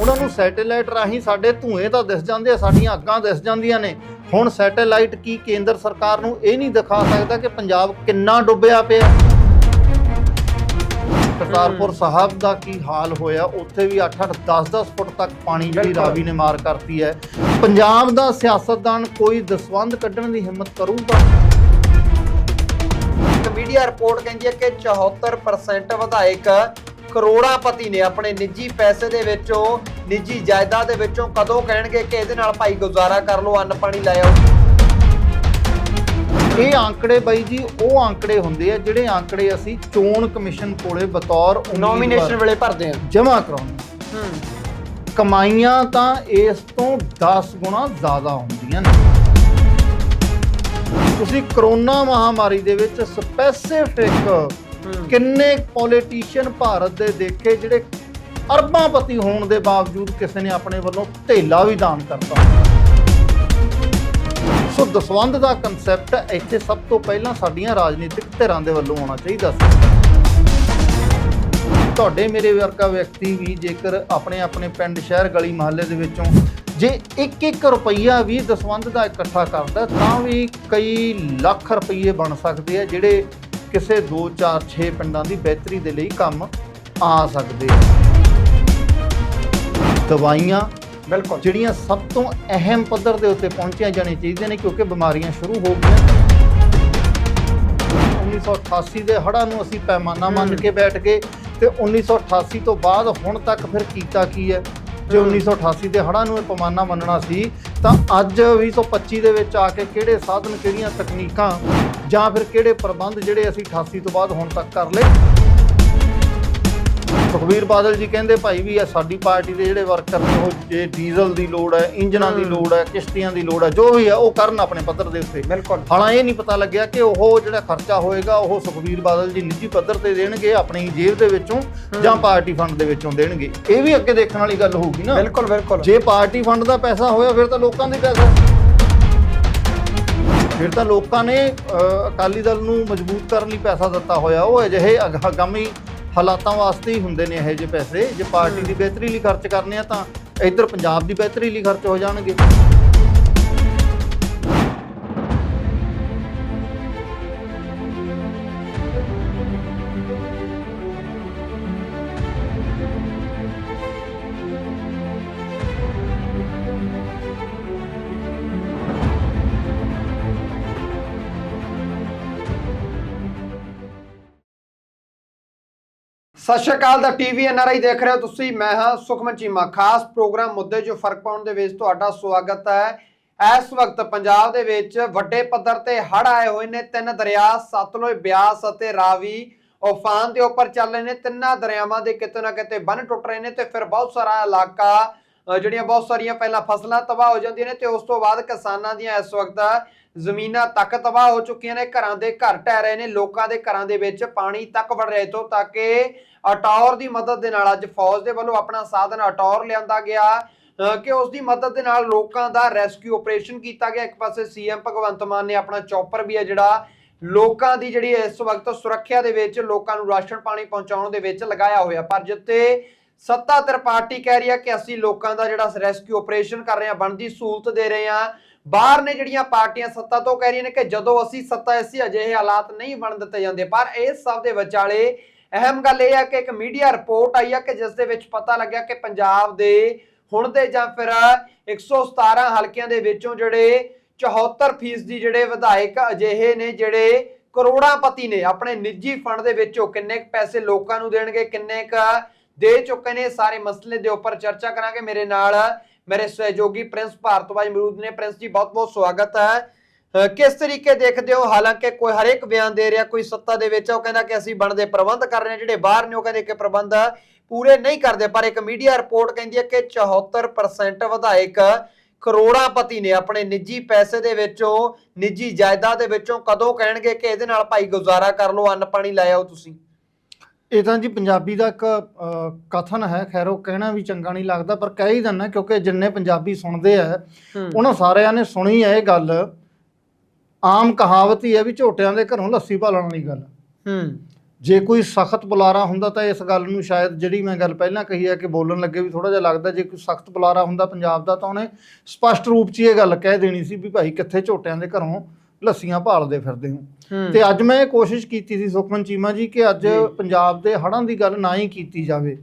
ਉਹਨਾਂ ਨੂੰ ਸੈਟੇਲਾਈਟ ਰਾਹੀਂ ਸਾਡੇ ਧੂਏ ਤਾਂ ਦਿਸ ਜਾਂਦੇ ਆ ਸਾਡੀਆਂ ਅੱਗਾਂ ਦਿਸ ਜਾਂਦੀਆਂ ਨੇ। ਹੁਣ ਸੈਟੇਲਾਈਟ ਕੀ ਕੇਂਦਰ ਸਰਕਾਰ ਨੂੰ ਇਹ ਨਹੀਂ ਦਿਖਾ ਸਕਦਾ ਕਿ ਪੰਜਾਬ ਕਿੰਨਾ ਡੁੱਬਿਆ ਪਿਆ। ਕਰਤਾਰਪੁਰ ਸਾਹਿਬ ਦਾ ਕੀ ਹਾਲ ਹੋਇਆ? ਉੱਥੇ ਵੀ 8-8 10-10 ਫੁੱਟ ਤੱਕ ਪਾਣੀ ਜਿਹੜੀ। ਰਾਵੀ ਨੇ ਮਾਰ ਕਰਤੀ ਹੈ। ਪੰਜਾਬ ਦਾ ਸਿਆਸਤਦਾਨ ਕੋਈ ਦਸਵੰਦ ਕੱਢਣ ਦੀ ਹਿੰਮਤ ਕਰੂਗਾ? ਇੱਕ ਮੀਡੀਆ ਰਿਪੋਰਟ ਕਹਿੰਦੀ ਹੈ ਕਿ 74% ਵਿਧਾਇਕ ਕਰੋੜਾਪਤੀ ਨੇ ਆਪਣੇ ਨਿੱਜੀ ਪੈਸੇ ਦੇ ਵਿੱਚੋਂ ਨਿੱਜੀ ਜਾਇਦਾਦ ਦੇ ਵਿੱਚੋਂ ਕਦੋਂ ਕਹਿਣਗੇ ਕਿ ਇਹਦੇ ਨਾਲ ਭਾਈ ਗੁਜ਼ਾਰਾ ਕਰ ਲਓ ਅੰਨ ਪਾਣੀ ਲੈ ਆਓ? ਇਹ ਆંકੜੇ ਬਾਈ ਜੀ ਉਹ ਆંકੜੇ ਹੁੰਦੇ ਆ ਜਿਹੜੇ ਆંકੜੇ ਅਸੀਂ ਚੋਣ ਕਮਿਸ਼ਨ ਕੋਲੇ ਬਤੌਰ ਨੋਮੀਨੇਸ਼ਨ ਵੇਲੇ ਭਰਦੇ ਆ। ਜਮ੍ਹਾਂ ਕਰਾਉਂਦੇ ਹਾਂ। ਕਮਾਈਆਂ ਤਾਂ ਇਸ ਤੋਂ 10 ਗੁਣਾ ਜ਼ਿਆਦਾ ਹੁੰਦੀਆਂ ਨੇ। ਤੁਸੀਂ ਕਰੋਨਾ ਮਹਾਮਾਰੀ ਦੇ ਵਿੱਚ ਸਪੈਸੀਫਿਕ ਕਿੰਨੇ ਪੋਲੀਟੀਸ਼ੀਅਨ ਭਾਰਤ ਦੇ ਦੇਖੇ ਜਿਹੜੇ ਅਰਬਾਂਪਤੀ ਹੋਣ ਦੇ ਬਾਵਜੂਦ ਕਿਸੇ ਨੇ ਆਪਣੇ ਵੱਲੋਂ ਢੇਲਾ ਵੀ ਦਾਨ ਕਰਤਾ। ਸੋ ਦਸਵੰਧ ਦਾ ਕਨਸੈਪਟ ਇੱਥੇ ਸਭ ਤੋਂ ਪਹਿਲਾਂ ਸਾਡੀਆਂ ਰਾਜਨੀਤਿਕ ਧਿਰਾਂ ਦੇ ਵੱਲੋਂ ਆਉਣਾ ਚਾਹੀਦਾ ਸੀ। ਤੁਹਾਡੇ ਮੇਰੇ ਵਰਗਾ ਵਿਅਕਤੀ ਵੀ ਜੇਕਰ ਆਪਣੇ ਆਪਣੇ ਪਿੰਡ ਸ਼ਹਿਰ ਗਲੀ ਮੁਹੱਲੇ ਦੇ ਵਿੱਚੋਂ ਜੇ 1-1 ਰੁਪਈਆ ਵੀ ਦਸਵੰਧ ਦਾ ਇਕੱਠਾ ਕਰਦਾ, ਤਾਂ ਵੀ ਕਈ ਲੱਖ ਰੁਪਈਏ ਬਣ ਸਕਦੇ ਆ ਜਿਹੜੇ ਕਿਸੇ 2 4 6 ਪਿੰਡਾਂ ਦੀ ਬਿਹਤਰੀ ਦੇ ਲਈ ਕੰਮ ਆ ਸਕਦੇ ਆ। ਦਵਾਈਆਂ ਬਿਲਕੁਲ। ਜਿਹੜੀਆਂ ਸਭ ਤੋਂ ਅਹਿਮ ਪੱਧਰ ਦੇ ਉੱਤੇ ਪਹੁੰਚੀਆਂ ਜਾਣੀਆਂ ਚਾਹੀਦੀਆਂ ਨੇ ਕਿਉਂਕਿ ਬਿਮਾਰੀਆਂ ਸ਼ੁਰੂ ਹੋ ਗਈਆਂ 1988 ਦੇ ਹੜ੍ਹਾਂ ਨੂੰ ਅਸੀਂ ਪੈਮਾਨਾ ਮੰਨ। ਕੇ ਬੈਠ ਗਏ ਤੇ 1988 ਤੋਂ ਬਾਅਦ ਹੁਣ ਤੱਕ ਫਿਰ ਕੀਤਾ ਕੀ ਹੈ? ਜੇ ਹਮ। 1988 ਦੇ ਹੜ੍ਹਾਂ ਨੂੰ ਇਹ ਪੈਮਾਨਾ ਮੰਨਣਾ ਸੀ, ਤਾਂ ਅੱਜ 2025 ਦੇ ਵਿੱਚ ਆ ਕੇ ਕਿਹੜੇ ਸਾਧਨ, ਕਿਹੜੀਆਂ ਤਕਨੀਕਾਂ ਜਾਂ ਫਿਰ ਕਿਹੜੇ ਪ੍ਰਬੰਧ ਜਿਹੜੇ ਅਸੀਂ 88 ਤੋਂ ਬਾਅਦ ਹੁਣ ਤੱਕ ਕਰ ਲਏ ਸੁਖਬੀਰ ਬਾਦਲ ਜੀ ਕਹਿੰਦੇ ਭਾਈ ਵੀ ਇਹ ਸਾਡੀ ਪਾਰਟੀ ਦੇ ਜਿਹੜੇ ਵਰਕਰ ਨੇ ਉਹ ਜੇ ਡੀਜ਼ਲ ਦੀ ਲੋੜ ਹੈ ਇੰਜਨਾਂ ਦੀ। ਲੋੜ ਹੈ ਕਿਸ਼ਤੀਆਂ ਦੀ ਲੋੜ ਹੈ ਜੋ ਵੀ ਹੈ ਉਹ ਕਰਨ ਆਪਣੇ ਪੱਧਰ ਦੇ ਉੱਤੇ। ਬਿਲਕੁਲ। ਹਾਲਾਂ ਇਹ ਨਹੀਂ ਪਤਾ ਲੱਗਿਆ ਕਿ ਉਹ ਜਿਹੜਾ ਖਰਚਾ ਹੋਏਗਾ ਉਹ ਸੁਖਬੀਰ ਬਾਦਲ ਜੀ ਨਿੱਜੀ ਪੱਧਰ ਤੇ ਦੇਣਗੇ ਆਪਣੀ ਜੇਬ ਦੇ ਵਿੱਚੋਂ ਜਾਂ ਪਾਰਟੀ ਫੰਡ ਦੇ ਵਿੱਚੋਂ ਦੇਣਗੇ। ਇਹ ਵੀ ਅੱਗੇ ਦੇਖਣ ਵਾਲੀ ਗੱਲ ਹੋਊਗੀ ਨਾ। ਬਿਲਕੁਲ ਬਿਲਕੁਲ। ਜੇ ਪਾਰਟੀ ਫੰਡ ਦਾ ਪੈਸਾ ਹੋਇਆ ਫਿਰ ਤਾਂ ਲੋਕਾਂ ਦੇ ਪੈਸਾ ਫਿਰ ਤਾਂ ਲੋਕਾਂ ਨੇ ਅਕਾਲੀ ਦਲ ਨੂੰ ਮਜ਼ਬੂਤ ਕਰਨ ਲਈ ਪੈਸਾ ਦਿੱਤਾ ਹੋਇਆ। ਉਹ ਅਜਿਹੇ ਆਗਾਮੀ ਹਾਲਾਤਾਂ ਵਾਸਤੇ ਹੀ ਹੁੰਦੇ ਨੇ ਇਹੋ ਜਿਹੇ ਪੈਸੇ। ਜੇ ਪਾਰਟੀ ਦੀ ਬਿਹਤਰੀ ਲਈ ਖਰਚ ਕਰਨੇ ਆ ਤਾਂ ਇੱਧਰ ਪੰਜਾਬ ਦੀ ਬਿਹਤਰੀ ਲਈ ਖਰਚ ਹੋ ਜਾਣਗੇ। ਸਤਿ ਸ਼੍ਰੀ ਅਕਾਲ ਦਾ ਟੀਵੀ ਐਨਆਰਆਈ ਦੇਖ ਰਹੇ ਹੋ ਤੁਸੀਂ। ਮੈਂ ਹਾਂ ਸੁਖਮਨ ਚੀਮਾ। ਖਾਸ ਪ੍ਰੋਗਰਾਮ ਮੁੱਦੇ ਜੋ ਫ਼ਰਕ ਪਾਉਣ ਦੇ ਵਿੱਚ ਤੁਹਾਡਾ ਸਵਾਗਤ ਹੈ। ਇਸ ਵਕਤ ਪੰਜਾਬ ਦੇ ਵਿੱਚ ਵੱਡੇ ਪੱਧਰ ਤੇ ਹੜ੍ਹ ਆਏ ਹੋਏ ਨੇ। ਤਿੰਨ ਦਰਿਆ, ਸਤਲੁਜ ਬਿਆਸ ਅਤੇ ਰਾਵੀ ਉਫਾਨ ਦੇ ਉੱਪਰ ਚੱਲ ਰਹੇ ਨੇ। ਤਿੰਨਾਂ ਦਰਿਆਵਾਂ ਦੇ ਕਿਤੇ ਨਾ ਕਿਤੇ ਬੰਨ ਟੁੱਟ ਰਹੇ ਨੇ ਤੇ ਫਿਰ ਬਹੁਤ ਸਾਰਾ ਇਲਾਕਾ ਜਿਹੜੀਆਂ ਬਹੁਤ ਸਾਰੀਆਂ ਪਹਿਲਾਂ ਫਸਲਾਂ ਤਬਾਹ ਹੋ ਜਾਂਦੀਆਂ ਨੇ ਤੇ ਉਸ ਤੋਂ ਬਾਅਦ ਕਿਸਾਨਾਂ ਦੀਆਂ ਇਸ ਵਕਤ ਜ਼ਮੀਨਾਂ ਤੱਕ ਤਬਾਹ ਹੋ ਚੁੱਕੀਆਂ ਨੇ। ਘਰਾਂ ਦੇ ਘਰ ਟਹਿ ਰਹੇ ਨੇ। ਲੋਕਾਂ ਦੇ ਘਰਾਂ ਦੇ ਵਿੱਚ ਪਾਣੀ ਤੱਕ ਵੜ ਰਿਹਾ ਇਥੋਂ ਤੱਕ ਕਿ ਅਟੌਰ ਦੀ ਮਦਦ ਦੇ ਨਾਲ ਅੱਜ ਫੌਜ ਦੇ ਵੱਲੋਂ ਆਪਣਾ ਸਾਧਨ ਅਟੌਰ ਲਿਆਂਦਾ ਗਿਆ। ਕਿ ਉਸ ਦੀ ਮਦਦ ਦੇ ਨਾਲ ਲੋਕਾਂ ਦਾ ਰੈਸਕਿਊ ਆਪਰੇਸ਼ਨ ਕੀਤਾ ਗਿਆ। ਇੱਕ ਪਾਸੇ ਸੀਐਮ ਭਗਵੰਤ ਮਾਨ ਨੇ ਆਪਣਾ ਚੌਪਰ ਵੀ ਹੈ ਜਿਹੜਾ ਲੋਕਾਂ ਦੀ ਜਿਹੜੀ ਇਸ ਵਕਤ ਸੁਰੱਖਿਆ ਦੇ ਵਿੱਚ ਲੋਕਾਂ ਨੂੰ ਰਾਸ਼ਨ ਪਾਣੀ ਪਹੁੰਚਾਉਣ ਦੇ ਵਿੱਚ ਲਗਾਇਆ ਹੋਇਆ। ਪਰ ਜਿੱਥੇ ਸੱਤਾਧਰ ਪਾਰਟੀ ਕਹਿ ਰਹੀ ਹੈ ਕਿ ਅਸੀਂ ਲੋਕਾਂ ਦਾ ਜਿਹੜਾ ਰੈਸਕਿਊ ਆਪਰੇਸ਼ਨ ਕਰ ਰਹੇ ਹਾਂ, ਬਣਦੀ ਸਹੂਲਤ ਦੇ ਰਹੇ ਹਾਂ। ਬਾਹਰ ਨੇ ਜਿਹੜੀਆਂ ਪਾਰਟੀਆਂ ਸੱਤਾ ਤੋਂ ਕਹਿ ਰਹੀਆਂ ਨੇ ਕਿ ਜਦੋਂ ਅਸੀਂ ਸੱਤਾ ਅਸੀਂ ਅਜਿਹੇ ਹਾਲਾਤ ਨਹੀਂ ਬਣ ਦਿੱਤੇ ਜਾਂਦੇ, ਪਰ ਇਸ ਸਭ ਦੇ ਵਿਚਾਲੇ ਅਹਿਮ ਗੱਲ ਇਹ ਹੈ ਕਿ ਇੱਕ ਮੀਡੀਆ ਰਿਪੋਰਟ ਆਈ ਹੈ ਕਿ ਜਿਸ ਦੇ ਵਿੱਚ ਪਤਾ ਲੱਗਿਆ ਕਿ ਪੰਜਾਬ ਦੇ ਹੁਣ ਦੇ ਜਾਂ ਫਿਰ 117 ਹਲਕਿਆਂ ਦੇ ਵਿੱਚੋਂ ਜਿਹੜੇ 74% ਦੀ ਜਿਹੜੇ ਵਿਧਾਇਕ ਅਜਿਹੇ ਨੇ ਜਿਹੜੇ ਕਰੋੜਾਪਤੀ ਨੇ, ਆਪਣੇ ਨਿੱਜੀ ਫੰਡ ਦੇ ਵਿੱਚੋਂ ਕਿੰਨੇ ਕੁ ਪੈਸੇ ਲੋਕਾਂ ਨੂੰ ਦੇਣਗੇ, ਕਿੰਨੇ ਕ ਦੇ ਚੁੱਕੇ ਨੇ, ਸਾਰੇ ਮਸਲੇ ਦੇ ਉੱਪਰ ਚਰਚਾ ਕਰਾਂਗੇ। ਮੇਰੇ ਨਾਲ ਮੇਰੇ ਸਹਿਯੋਗੀ ਪ੍ਰਿੰਸ ਭਾਰਤਵਾਜ ਮਰੂਦ ਨੇ। ਪ੍ਰਿੰਸ ਜੀ ਬਹੁਤ ਬਹੁਤ ਸਵਾਗਤ ਹੈ। ਕਿਸ ਤਰੀਕੇ ਦੇਖਦੇ ਹੋ? ਹਾਲਾਂਕਿ ਕੋਈ ਹਰੇਕ ਬਿਆਨ ਦੇ ਰਿਹਾ ਕੋਈ ਸੱਤਾ ਦੇ ਵਿੱਚ ਆ, ਉਹ ਕਹਿੰਦਾ ਕਿ ਅਸੀਂ ਬਣਦੇ ਪ੍ਰਬੰਧ ਕਰ ਰਹੇ ਹਾਂ ਜਿਹੜੇ ਬਾਹਰ ਨੇ ਉਹ ਕਹਿੰਦੇ ਕਿ ਪ੍ਰਬੰਧ ਪੂਰੇ ਨਹੀਂ ਕਰਦੇ। ਪਰ ਇੱਕ ਮੀਡੀਆ ਰਿਪੋਰਟ ਕਹਿੰਦੀ ਹੈ ਕਿ 74% ਵਿਧਾਇਕ ਕਰੋੜਾਪਤੀ ਨੇ ਆਪਣੇ ਨਿੱਜੀ ਪੈਸੇ ਦੇ ਵਿੱਚੋਂ ਨਿੱਜੀ ਜਾਇਦਾਦ ਦੇ ਵਿੱਚੋਂ ਕਦੋਂ ਕਹਿਣਗੇ ਕਿ ਇਹਦੇ ਨਾਲ ਭਾਈ ਗੁਜ਼ਾਰਾ ਕਰ ਲਓ ਅੰਨ ਪਾਣੀ ਲੈ ਆਓ ਤੁਸੀਂ? ਇਹ ਤਾਂ ਜੀ ਪੰਜਾਬੀ ਦਾ ਇੱਕ ਕਥਨ ਹੈ। ਖੈਰ ਉਹ ਕਹਿਣਾ ਵੀ ਚੰਗਾ ਨਹੀਂ ਲੱਗਦਾ ਪਰ ਕਹਿ ਹੀ ਦਿੰਨਾ ਕਿਉਂਕਿ ਜਿੰਨੇ ਪੰਜਾਬੀ ਸੁਣਦੇ ਆ ਉਹਨਾਂ ਸਾਰਿਆਂ ਨੇ ਸੁਣੀ ਹੈ ਇਹ ਗੱਲ। ਆਮ ਕਹਾਵਤ ਹੀ ਹੈ ਵੀ ਝੋਟਿਆਂ ਦੇ ਘਰੋਂ ਲੱਸੀ ਭਾਲਣ ਵਾਲੀ ਗੱਲ। ਹੂੰ। ਜੇ ਕੋਈ ਸਖਤ ਬੁਲਾਰਾ ਹੁੰਦਾ ਤਾਂ ਇਸ ਗੱਲ ਨੂੰ ਸ਼ਾਇਦ ਜਿਹੜੀ ਮੈਂ ਗੱਲ ਪਹਿਲਾਂ ਕਹੀ ਹੈ ਕਿ ਬੋਲਣ ਲੱਗੇ ਵੀ ਥੋੜਾ ਜਿਹਾ ਲੱਗਦਾ ਜੇ ਕੋਈ ਸਖਤ ਬੁਲਾਰਾ ਹੁੰਦਾ ਪੰਜਾਬ ਦਾ ਤਾਂ ਉਹਨੇ ਸਪਸ਼ਟ ਰੂਪ 'ਚ ਇਹ ਗੱਲ ਕਹਿ ਦੇਣੀ ਸੀ ਵੀ ਭਾਈ ਕਿੱਥੇ ਝੋਟਿਆਂ ਦੇ ਘਰੋਂ ਲੱਸੀਆਂ ਭਾਲਦੇ ਫਿਰਦੇ ਹੋ। ਤੇ ਅੱਜ ਮੈਂ ਇਹ ਕੋਸ਼ਿਸ਼ ਕੀਤੀ ਸੀ ਸੁਖਮਨ ਚੀਮਾ ਜੀ ਕਿ ਅੱਜ। ਪੰਜਾਬ ਦੇ ਹੜ੍ਹਾਂ ਦੀ ਗੱਲ ਨਾ ਹੀ ਕੀਤੀ ਜਾਵੇ।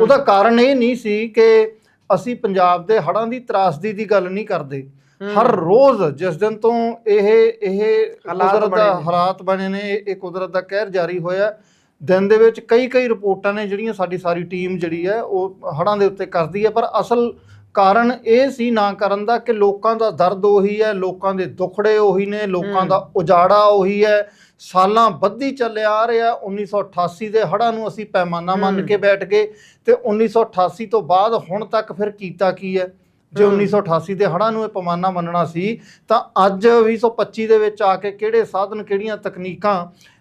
ਉਹਦਾ ਕਾਰਨ ਇਹ ਨਹੀਂ ਸੀ ਕਿ ਅਸੀਂ ਪੰਜਾਬ ਦੇ ਹੜ੍ਹਾਂ ਦੀ ਤਰਾਸਦੀ ਦੀ ਗੱਲ ਨਹੀਂ ਕਰਦੇ। ਹਰ ਰੋਜ਼ ਜਿਸ ਦਿਨ ਤੋਂ ਇਹ ਇਹ ਹਾਲਾਤ ਬਣੇ ਦਾ ਨੇ। ਹਾਲਾਤ ਬਣੇ ਨੇ ਇਹ ਕੁਦਰਤ ਦਾ ਕਹਿਰ ਜਾਰੀ ਹੋਇਆ ਦਿਨ ਦੇ ਵਿੱਚ ਕਈ ਕਈ ਰਿਪੋਰਟਾਂ ਨੇ ਜਿਹੜੀਆਂ ਸਾਡੀ ਸਾਰੀ ਟੀਮ ਜਿਹੜੀ ਹੈ ਉਹ ਹੜ੍ਹਾਂ ਦੇ ਉੱਤੇ ਕਰਦੀ ਹੈ ਪਰ ਅਸਲ ਕਾਰਨ ਇਹ ਸੀ ਨਾ ਕਰਨ ਦਾ ਕਿ ਲੋਕਾਂ ਦਾ ਦਰਦ ਉਹੀ ਹੈ ਲੋਕਾਂ ਦੇ ਦੁੱਖੜੇ ਉਹੀ ਨੇ ਲੋਕਾਂ। ਦਾ ਉਜਾੜਾ ਉਹੀ ਹੈ ਸਾਲਾਂ ਬੱਧੀ ਚੱਲਿਆ ਆ ਰਿਹਾ 1988 ਦੇ ਹੜ੍ਹਾਂ ਨੂੰ ਅਸੀਂ ਪੈਮਾਨਾ ਮੰਨ। ਕੇ ਬੈਠ ਗਏ ਤੇ 1988 ਤੋਂ ਬਾਅਦ ਹੁਣ ਤੱਕ ਫਿਰ ਕੀਤਾ ਕੀ ਹੈ ਜੇ ਹੂੰ। 1988 ਦੇ ਹੜ੍ਹਾਂ ਨੂੰ ਇਹ ਪੈਮਾਨਾ ਮੰਨਣਾ ਸੀ ਤਾਂ ਅੱਜ 2025 ਦੇ ਵਿੱਚ ਆ ਕੇ ਕਿਹੜੇ ਸਾਧਨ ਕਿਹੜੀਆਂ ਤਕਨੀਕਾਂ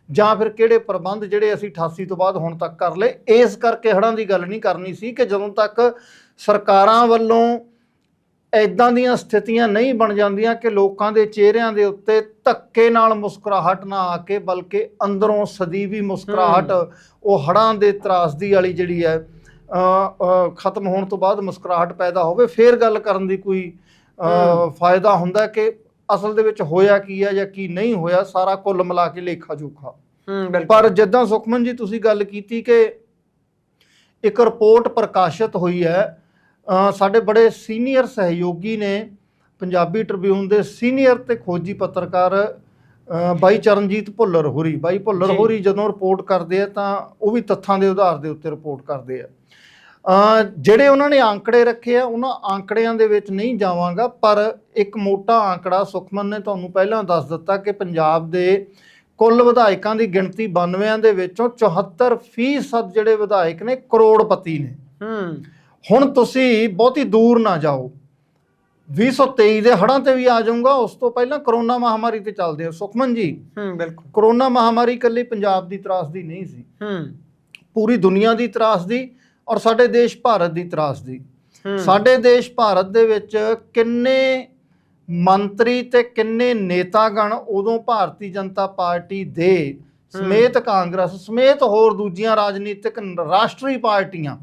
ਜਾਂ ਫਿਰ ਕਿਹੜੇ ਪ੍ਰਬੰਧ ਜਿਹੜੇ ਅਸੀਂ 88 ਤੋਂ ਬਾਅਦ ਹੁਣ ਤੱਕ ਕਰ ਲਏ ਇਸ ਕਰਕੇ ਹੜ੍ਹਾਂ ਦੀ ਗੱਲ ਨਹੀਂ ਕਰਨੀ ਸੀ ਕਿ ਜਦੋਂ ਤੱਕ ਸਰਕਾਰਾਂ ਵੱਲੋਂ ਐਦਾਂ ਦੀਆਂ ਸਥਿਤੀਆਂ ਨਹੀਂ ਬਣ ਜਾਂਦੀਆਂ ਕਿ ਲੋਕਾਂ ਦੇ ਚਿਹਰਿਆਂ ਦੇ ਉੱਤੇ ਧੱਕੇ ਨਾਲ ਮੁਸਕਰਾਹਟ ਨਾ ਆ ਕੇ ਬਲਕਿ ਅੰਦਰੋਂ ਸਦੀਵੀ ਮੁਸਕਰਾਹਟ ਉਹ ਹੜ੍ਹਾਂ ਦੇ ਤਰਾਸਦੀ ਵਾਲੀ ਜਿਹੜੀ ਹੈ ਖਤਮ ਹੋਣ ਤੋਂ ਬਾਅਦ ਮੁਸਕਰਾਹਟ ਪੈਦਾ ਹੋਵੇ ਫੇਰ ਗੱਲ ਕਰਨ ਦੀ ਕੋਈ। ਫਾਇਦਾ ਹੁੰਦਾ ਕਿ ਅਸਲ ਦੇ ਵਿੱਚ ਹੋਇਆ ਕੀ ਹੈ ਜਾਂ ਕੀ ਨਹੀਂ ਹੋਇਆ ਸਾਰਾ ਕੁੱਲ ਮਿਲਾ ਕੇ ਲੇਖਾ ਜੋਖਾ ਪਰ ਜਿੱਦਾਂ ਸੁਖਮਨ ਜੀ ਤੁਸੀਂ ਗੱਲ ਕੀਤੀ ਕਿ ਇੱਕ ਰਿਪੋਰਟ ਪ੍ਰਕਾਸ਼ਿਤ ਹੋਈ ਹੈ ਸਾਡੇ ਬੜੇ ਸੀਨੀਅਰ ਸਹਿਯੋਗੀ ਨੇ ਪੰਜਾਬੀ ਟ੍ਰਿਬਿਊਨ ਦੇ ਸੀਨੀਅਰ ਤੇ ਖੋਜੀ ਪੱਤਰਕਾਰ ਬਾਈ ਚਰਨਜੀਤ ਭੁੱਲਰ ਹੋਰੀ ਬਾਈ ਭੁੱਲਰ। ਹੋਰੀ ਜਦੋਂ ਰਿਪੋਰਟ ਕਰਦੇ ਆ ਤਾਂ ਉਹ ਵੀ ਤੱਥਾਂ ਦੇ ਆਧਾਰ ਦੇ ਉੱਤੇ ਰਿਪੋਰਟ ਕਰਦੇ ਆ ਜਿਹੜੇ ਉਹਨਾਂ ਨੇ ਆંકੜੇ ਰੱਖੇ ਆ ਉਹਨਾਂ ਆંકੜਿਆਂ ਦੇ ਵਿੱਚ ਨਹੀਂ ਜਾਵਾਂਗਾ ਪਰ ਇੱਕ ਮੋਟਾ ਅੰਕੜਾ ਸੁਖਮਨ ਨੇ ਤੁਹਾਨੂੰ ਪਹਿਲਾਂ ਦੱਸ ਦਿੱਤਾ ਕਿ ਪੰਜਾਬ ਦੇ ਕੁੱਲ ਵਿਧਾਇਕਾਂ ਦੀ ਗਿਣਤੀ 92ਾਂ ਦੇ ਵਿੱਚੋਂ 74% ਜਿਹੜੇ ਵਿਧਾਇਕ ਨੇ ਕਰੋੜਪਤੀ ਨੇ। ਹੁਣ ਤੁਸੀਂ ਬਹੁਤੀ ਦੂਰ ਨਾ ਜਾਓ। 2023 ਦੇ ਹੜਾਂ ਤੇ ਵੀ ਆ ਜਾਊਂਗਾ ਉਸ ਤੋਂ ਪਹਿਲਾਂ ਕਰੋਨਾ ਮਹਾਮਾਰੀ ਤੇ ਚੱਲਦੇ ਹਾਂ। ਸੁਖਮਨ ਜੀ ਹੂੰ ਬਿਲਕੁਲ। ਕਰੋਨਾ ਮਹਾਮਾਰੀ ਇਕੱਲੀ ਪੰਜਾਬ ਦੀ ਤਰਾਸ ਦੀ ਨਹੀਂ ਸੀ। ਹੂੰ। ਪੂਰੀ ਦੁਨੀਆ ਦੀ ਤਰਾਸ ਦੀ ਔਰ ਸਾਡੇ ਦੇਸ਼ ਭਾਰਤ ਦੀ ਤਰਾਸਦੀ ਹੂੰ। ਸਾਡੇ ਦੇਸ਼ ਭਾਰਤ ਦੇ ਵਿੱਚ ਕਿੰਨੇ ਮੰਤਰੀ ਤੇ ਕਿੰਨੇ ਨੇਤਾਗਣ ਉਦੋਂ ਭਾਰਤੀ ਜਨਤਾ ਪਾਰਟੀ ਦੇ ਸਮੇਤ ਕਾਂਗਰਸ ਸਮੇਤ ਹੋਰ ਦੂਜੀਆਂ ਰਾਜਨੀਤਿਕ ਰਾਸ਼ਟਰੀ ਪਾਰਟੀਆਂ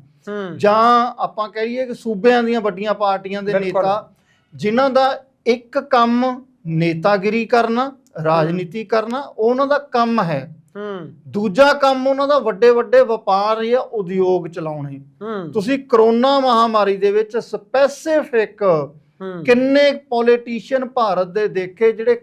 ਜਾਂ ਆਪਾਂ ਕਹੀਏ ਕਿ ਸੂਬਿਆਂ ਦੀਆਂ ਵੱਡੀਆਂ ਪਾਰਟੀਆਂ ਦੇ। ਨੇਤਾ ਜਿਨ੍ਹਾਂ ਦਾ ਇੱਕ ਕੰਮ ਨੇਤਾਗਿਰੀ ਕਰਨਾ ਰਾਜਨੀਤੀ ਕਰਨਾ ਉਹ ਉਹਨਾਂ ਦਾ ਕੰਮ ਹੈ। ਹੂੰ। ਦੂਜਾ ਕੰਮ ਉਹਨਾਂ ਦਾ ਵੱਡੇ ਵੱਡੇ ਵਪਾਰ ਜਾਂ ਉਦਯੋਗ ਚਲਾਉਣੇ। ਹੂੰ। ਤੁਸੀਂ ਕਰੋਨਾ ਮਹਾਮਾਰੀ ਦੇ ਵਿੱਚ ਸਪੈਸੀਫਿਕ ਕਿੰਨੇ ਪੋਲੀਟੀਸ਼ੀਅਨ ਭਾਰਤ ਦੇ ਦੇਖੇ ਜਿਹੜੇ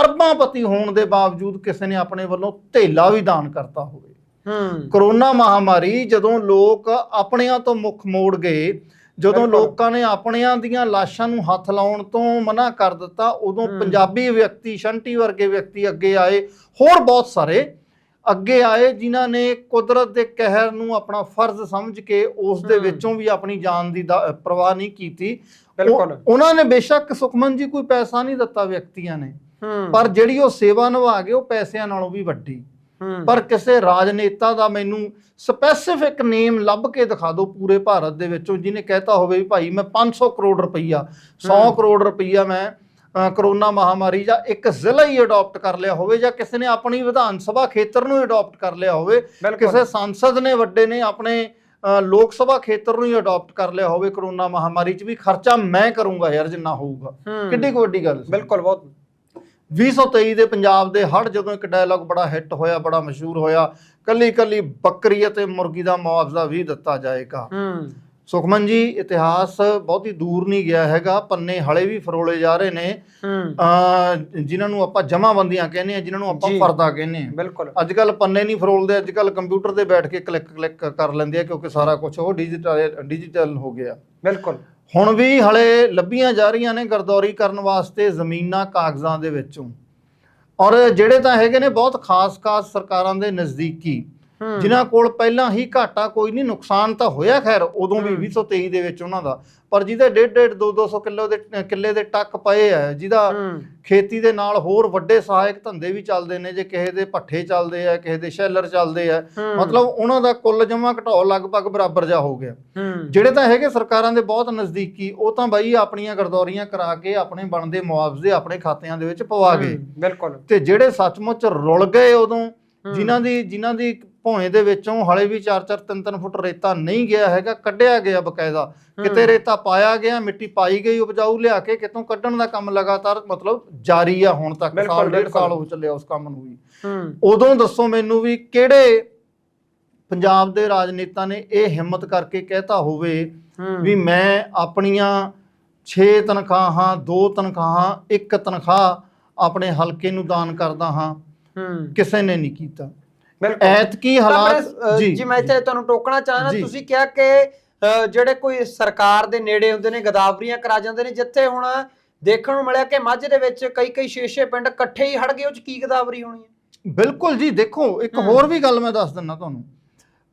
ਅਰਬਾਂਪਤੀ ਹੋਣ ਦੇ ਬਾਵਜੂਦ ਕਿਸੇ ਨੇ ਆਪਣੇ ਵੱਲੋਂ ਧੇਲਾ ਵੀ ਦਾਨ ਕਰਤਾ ਹੋਵੇ। ਹੂੰ। ਕਰੋਨਾ ਮਹਾਮਾਰੀ ਜਦੋਂ ਲੋਕ ਆਪਣਿਆਂ ਤੋਂ ਮੁੱਖ ਮੋੜ ਗਏ ਜਦੋਂ। ਲੋਕਾਂ ਨੇ ਆਪਣਿਆਂ ਦੀਆਂ ਲਾਸ਼ਾਂ ਨੂੰ ਹੱਥ ਲਾਉਣ ਤੋਂ ਮਨਾ ਕਰ ਦਿੱਤਾ ਉਦੋਂ। ਪੰਜਾਬੀ ਵਿਅਕਤੀ ਸ਼ੰਟੀ ਵਰਗੇ ਵਿਅਕਤੀ ਅੱਗੇ ਆਏ ਹੋਰ ਬਹੁਤ ਸਾਰੇ ਅੱਗੇ ਆਏ ਜਿਨ੍ਹਾਂ ਨੇ ਕੁਦਰਤ ਦੇ ਕਹਿਰ ਨੂੰ ਆਪਣਾ ਫਰਜ਼ ਸਮਝ ਕੇ ਉਸ ਦੇ। ਵਿੱਚੋਂ ਵੀ ਆਪਣੀ ਜਾਨ ਦੀ ਪਰਵਾਹ ਨਹੀਂ ਕੀਤੀ ਬਿਲਕੁਲ ਉਹਨਾਂ ਨੇ ਬੇਸ਼ੱਕ ਸੁਖਮਨ ਜੀ ਕੋਈ ਪੈਸਾ ਨਹੀਂ ਦਿੱਤਾ ਵਿਅਕਤੀਆਂ ਨੇ ਪਰ ਜਿਹੜੀ ਉਹ ਸੇਵਾ ਨਿਭਾ ਗਏ ਉਹ ਪੈਸਿਆਂ ਨਾਲੋਂ ਵੀ ਵੱਡੀ ਪਰ ਕਿਸੇ ਰਾਜਨੇਤਾ ਦਾ ਮੈਨੂੰ ਸਪੈਸੀਫਿਕ ਨੇਮ ਲੱਭ ਕੇ ਦਿਖਾ ਦਿਓ ਪੂਰੇ ਭਾਰਤ ਦੇ ਵਿੱਚੋਂ ਜਿਹਨੇ ਕਹਿਤਾ ਹੋਵੇ ਵੀ ਭਾਈ ਮੈਂ 500 ਕਰੋੜ ਰੁਪਈਆ 100 ਹੂੰ। ਕਰੋੜ ਰੁਪਈਆ ਮੈਂ ਕਰੋਨਾ ਮਹਾਮਾਰੀ ਜਾਂ ਇੱਕ ਜ਼ਿਲ੍ਹਾ ਹੀ ਅਡਾਪਟ ਕਰ ਲਿਆ ਹੋਵੇ ਜਾਂ ਕਿਸੇ ਨੇ ਆਪਣੀ ਵਿਧਾਨ ਸਭਾ ਖੇਤਰ ਨੂੰ ਅਡਾਪਟ ਕਰ ਲਿਆ ਹੋਵੇ ਕਿਸੇ ਸੰਸਦ ਨੇ ਵੱਡੇ ਨੇ ਆਪਣੇ ਲੋਕ ਸਭਾ ਖੇਤਰ ਨੂੰ ਹੀ ਅਡਾਪਟ ਕਰ ਲਿਆ ਹੋਵੇ ਕਰੋਨਾ ਮਹਾਮਾਰੀ 'ਚ ਵੀ ਖਰਚਾ ਮੈਂ ਕਰੂੰਗਾ ਯਾਰ ਜਿੰਨਾ ਹੋਊਗਾ। ਕਿੱਡੀ ਕੁ ਵੱਡੀ ਗੱਲ ਬਿਲਕੁਲ ਬਹੁਤ 2023 ਦੇ ਪੰਜਾਬ ਦੇ ਹੜ੍ਹ ਜਦੋਂ ਇੱਕ ਡਾਇਲੌਗ ਬੜਾ ਹਿੱਟ ਹੋਇਆ ਬੜਾ ਮਸ਼ਹੂਰ ਹੋਇਆ। ਕੱਲੀ ਕੱਲੀ ਬੱਕਰੀ ਅਤੇ ਮੁਰਗੀ ਦਾ ਮੁਆਵਜ਼ਾ ਵੀ ਦਿੱਤਾ ਜਾਏਗਾ। ਸੁਖਮਨ ਜੀ ਇਤਿਹਾਸ ਬਹੁਤੀ ਦੂਰ ਨਹੀਂ ਗਿਆ ਹੈਗਾ ਪੰਨੇ ਹਲੇ ਵੀ ਫਰੋਲੇ ਜਾ ਰਹੇ ਨੇ। ਅ ਜਿਨ੍ਹਾਂ ਨੂੰ ਆਪਾਂ ਜਮਾਬੰਦੀਆਂ ਕਹਿੰਦੇ ਆ ਜਿਨ੍ਹਾਂ ਨੂੰ ਆਪਾਂ ਜੀ। ਫਰਦਾ ਕਹਿੰਦੇ ਆ ਬਿਲਕੁਲ। ਅੱਜ ਕੱਲ ਪੰਨੇ ਨਹੀਂ ਫਰੋਲਦੇ ਅੱਜ ਕੱਲ ਕੰਪਿਊਟਰ ਤੇ ਬੈਠ ਕੇ ਕਲਿੱਕ ਕਲਿੱਕ ਕਰ ਲੈਂਦੇ ਆ ਕਿਉਂਕਿ ਸਾਰਾ ਕੁਝ ਉਹ ਡਿਜੀਟਲ ਡਿਜੀਟਲ ਹੋ ਗਿਆ। ਬਿਲਕੁਲ। ਹੁਣ ਵੀ ਹਲੇ ਲੱਭੀਆਂ ਜਾ ਰਹੀਆਂ ਨੇ ਗਰਦੌਰੀ ਕਰਨ ਵਾਸਤੇ ਜ਼ਮੀਨਾਂ ਕਾਗਜ਼ਾਂ ਦੇ ਵਿੱਚੋਂ। ਔਰ ਜਿਹੜੇ ਤਾਂ ਹੈਗੇ ਨੇ ਬਹੁਤ ਖਾਸ-ਖਾਸ ਸਰਕਾਰਾਂ ਦੇ ਨਜ਼ਦੀਕੀ। ਜਿਨ੍ਹਾਂ ਕੋਲ ਪਹਿਲਾਂ ਹੀ ਘਾਟਾ ਕੋਈ ਨਹੀਂ ਨੁਕਸਾਨ ਤਾਂ ਹੋਇਆ ਖੈਰ ਉਦੋਂ ਵੀ ਹੂੰ। 2023 ਦੇ ਵਿੱਚ ਉਹਨਾਂ ਦਾ। ਪਰ ਜਿਹਦੇ 1.5 2-200 ਕਿਲੋ ਦੇ ਕਿੱਲੇ ਦੇ ਟੱਕ ਪਏ ਆ ਜਿਹਦਾ ਖੇਤੀ ਦੇ ਨਾਲ ਹੋਰ ਵੱਡੇ ਸਹਾਇਕ ਧੰਦੇ ਵੀ ਚੱਲਦੇ ਨੇ ਜੇ ਕਿਸੇ ਦੇ ਪੱਠੇ ਚੱਲਦੇ ਆ ਕਿਸੇ ਦੇ ਸ਼ੈਲਰ ਚੱਲਦੇ ਆ। ਮਤਲਬ ਉਹਨਾਂ ਦਾ ਕੁੱਲ ਜਮਾ ਘਟਾਓ ਲਗਭਗ ਬਰਾਬਰ ਜਾ ਹੋ ਗਿਆ। ਜਿਹੜੇ ਤਾਂ ਹੈਗੇ ਸਰਕਾਰਾਂ ਦੇ ਬਹੁਤ ਨਜ਼ਦੀਕੀ ਉਹ ਤਾਂ ਬਾਈ ਆਪਣੀਆਂ ਗਰਦੌਰੀਆਂ ਕਰਾ ਕੇ ਆਪਣੇ ਬਣਦੇ ਮੁਆਵਜ਼ੇ ਆਪਣੇ ਖਾਤਿਆਂ ਦੇ ਵਿੱਚ ਪਵਾ ਗਏ। ਬਿਲਕੁਲ। ਤੇ ਜਿਹੜੇ ਸੱਚਮੁੱਚ ਰੁਲ ਗਏ ਉਦੋਂ। ਜਿਨ੍ਹਾਂ ਦੀ ਜਿਨ੍ਹਾਂ ਦੀ ਭੋਏ ਦੇ ਵਿੱਚੋਂ ਹਲੇ ਵੀ 4-4 3-3 ਫੁੱਟ ਰੇਤਾ ਨਹੀਂ ਗਿਆ ਹੈਗਾ ਕੱਢਿਆ ਗਿਆ ਬਕਾਇਦਾ। ਕਿਤੇ ਰੇਤਾ ਪਾਇਆ ਗਿਆ ਮਿੱਟੀ ਪਾਈ ਗਈ ਉਪਜਾਊ ਲਿਆ ਕੇ ਕਿਤੋਂ ਕੱਢਣ ਦਾ ਕੰਮ ਲਗਾਤਾਰ ਮਤਲਬ ਜਾਰੀ ਆ ਹੁਣ ਤੱਕ ਸਾਲ ਡੇਢ। ਸਾਲ ਹੋ ਚੱਲਿਆ ਉਸ ਕੰਮ ਨੂੰ ਵੀ। ਹੂੰ। ਉਦੋਂ ਦੱਸੋ ਮੈਨੂੰ ਵੀ ਕਿਹੜੇ ਪੰਜਾਬ ਦੇ ਰਾਜਨੇਤਾ ਨੇ ਇਹ ਹਿੰਮਤ ਕਰਕੇ ਕਹਿਤਾ ਹੋਵੇ ਵੀ ਮੈਂ ਆਪਣੀਆਂ 6 ਤਨਖਾਹਾਂ 2 ਤਨਖਾਹਾਂ ਇੱਕ ਤਨਖਾਹ ਆਪਣੇ ਹਲਕੇ ਨੂੰ ਦਾਨ ਕਰਦਾ ਹਾਂ। ਕਿਸੇ ਨੇ ਨਹੀਂ ਕੀਤਾ। ਐਤਕੀ ਹਾਲਾਤ ਜੀ। ਮੈਂ ਇੱਥੇ ਤੁਹਾਨੂੰ ਟੋਕਣਾ ਚਾਹਣਾ। ਤੁਸੀਂ ਕਿਹਾ ਕਿ ਜਿਹੜੇ ਕੋਈ ਸਰਕਾਰ ਦੇ ਨੇੜੇ ਹੁੰਦੇ ਨੇ ਗਦਾਵਰੀਆਂ ਕਰਾ ਜਾਂਦੇ ਨੇ ਜਿੱਥੇ ਹੁਣ ਦੇਖਣ ਨੂੰ ਮਿਲਿਆ ਕਿ ਮੱਝ ਦੇ ਵਿੱਚ ਕਈ ਕਈ ਛੇ-ਛੇ ਪਿੰਡ ਇਕੱਠੇ ਹੀ ਹੜ ਗਏ ਉਹ ਚ ਕੀ ਗਦਾਵਰੀ ਹੋਣੀ ਹੈ? ਬਿਲਕੁਲ ਜੀ ਦੇਖੋ ਇੱਕ। ਹੋਰ ਵੀ ਗੱਲ ਮੈਂ ਦੱਸ ਦਿੰਦਾ ਤੁਹਾਨੂੰ।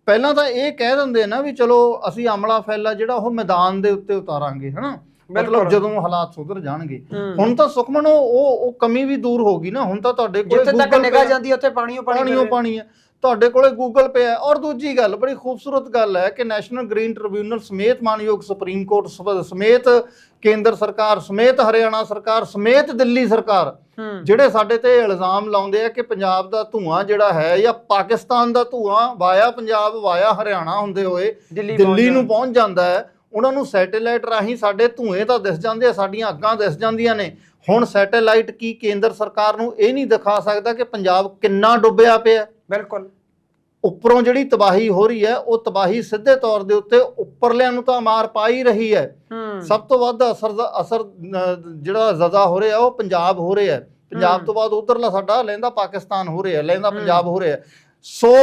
ਪਹਿਲਾਂ ਤਾਂ ਇਹ ਕਹਿ ਦਿੰਦੇ ਨਾ ਵੀ ਚਲੋ ਅਸੀਂ ਅਮਲਾ ਫੈਲਾ ਜਿਹੜਾ ਉਹ ਮੈਦਾਨ ਦੇ ਉੱਤੇ ਉਤਾਰਾਂਗੇ ਹਨਾ? ਮਤਲਬ। ਜਦੋਂ ਹਾਲਾਤ ਸੁਧਰ ਜਾਣਗੇ। ਹੁਣ ਤਾਂ ਸੁਖਮਨ ਉਹ ਉਹ ਕਮੀ ਵੀ ਦੂਰ ਹੋ ਗਈ ਨਾ ਹੁਣ ਤਾਂ ਤੁਹਾਡੇ ਕੋਲ ਜਿੱਥੇ ਤੱਕ ਨਿਗਾਹ ਜਾਂਦੀ ਹੈ ਉੱਥੇ ਪਾਣੀਓ ਪਾਣੀ ਪਾਣੀਓ ਪਾਣੀ ਹੈ। ਤੁਹਾਡੇ ਕੋਲੇ ਗੂਗਲ ਪੇ ਹੈ। ਔਰ ਦੂਜੀ ਗੱਲ ਬੜੀ ਖੂਬਸੂਰਤ ਗੱਲ ਹੈ ਕਿ ਨੈਸ਼ਨਲ ਗ੍ਰੀਨ ਟ੍ਰਿਬਿਊਨਲ ਸਮੇਤ ਮਾਨਯੋਗ ਸੁਪਰੀਮ ਕੋਰਟ ਸਮੇਤ ਕੇਂਦਰ ਸਰਕਾਰ ਸਮੇਤ ਹਰਿਆਣਾ ਸਰਕਾਰ ਸਮੇਤ ਦਿੱਲੀ ਸਰਕਾਰ ਜਿਹੜੇ ਸਾਡੇ ਤੇ ਇਲਜ਼ਾਮ ਲਾਉਂਦੇ ਆ ਕਿ ਪੰਜਾਬ ਦਾ ਧੂਆਂ ਜਿਹੜਾ ਹੈ ਜਾਂ ਪਾਕਿਸਤਾਨ ਦਾ ਧੂਆਂ ਵਾਇਆ ਪੰਜਾਬ ਵਾਇਆ ਹਰਿਆਣਾ ਹੁੰਦੇ ਹੋਏ ਦਿੱਲੀ ਨੂੰ ਪਹੁੰਚ ਜਾਂਦਾ ਹੈ। ਉਹਨਾਂ ਨੂੰ ਸੈਟੇਲਾਈਟ ਰਾਹੀਂ ਸਾਡੇ ਧੂਏ ਤਾਂ ਦਿਸ ਜਾਂਦੇ ਆ ਸਾਡੀਆਂ ਅੱਗਾਂ ਦਿਸ ਜਾਂਦੀਆਂ ਨੇ ਹੁਣ ਸੈਟੇਲਾਈਟ ਕੀ ਕੇਂਦਰ ਸਰਕਾਰ ਨੂੰ ਇਹ ਨਹੀਂ ਦਿਖਾ ਸਕਦਾ ਕਿ ਪੰਜਾਬ ਕਿੰਨਾ ਡੁੱਬਿਆ ਪਿਆ? ਬਿਲਕੁਲ ਉੱਪਰੋਂ ਜਿਹੜੀ ਤਬਾਹੀ ਹੋ ਰਹੀ ਹੈ ਉਹ ਤਬਾਹੀ ਸਿੱਧੇ ਤੌਰ ਦੇ ਉੱਤੇ ਉੱਪਰਲਿਆਂ ਨੂੰ ਤਾਂ ਮਾਰ ਪਾ ਹੀ ਰਹੀ ਹੈ ਸਭ ਤੋਂ ਵੱਧ ਅਸਰ ਅਸਰ ਜਿਹੜਾ ਜ਼ਦਾ ਹੋ ਰਿਹਾ ਉਹ ਪੰਜਾਬ ਹੋ ਰਿਹਾ ਪੰਜਾਬ। ਤੋਂ ਬਾਅਦ ਉਧਰਲਾ ਸਾਡਾ ਲਹਿੰਦਾ ਪਾਕਿਸਤਾਨ ਹੋ ਰਿਹਾ ਹਮ। ਪੰਜਾਬ ਹੋ ਰਿਹਾ ਸੋ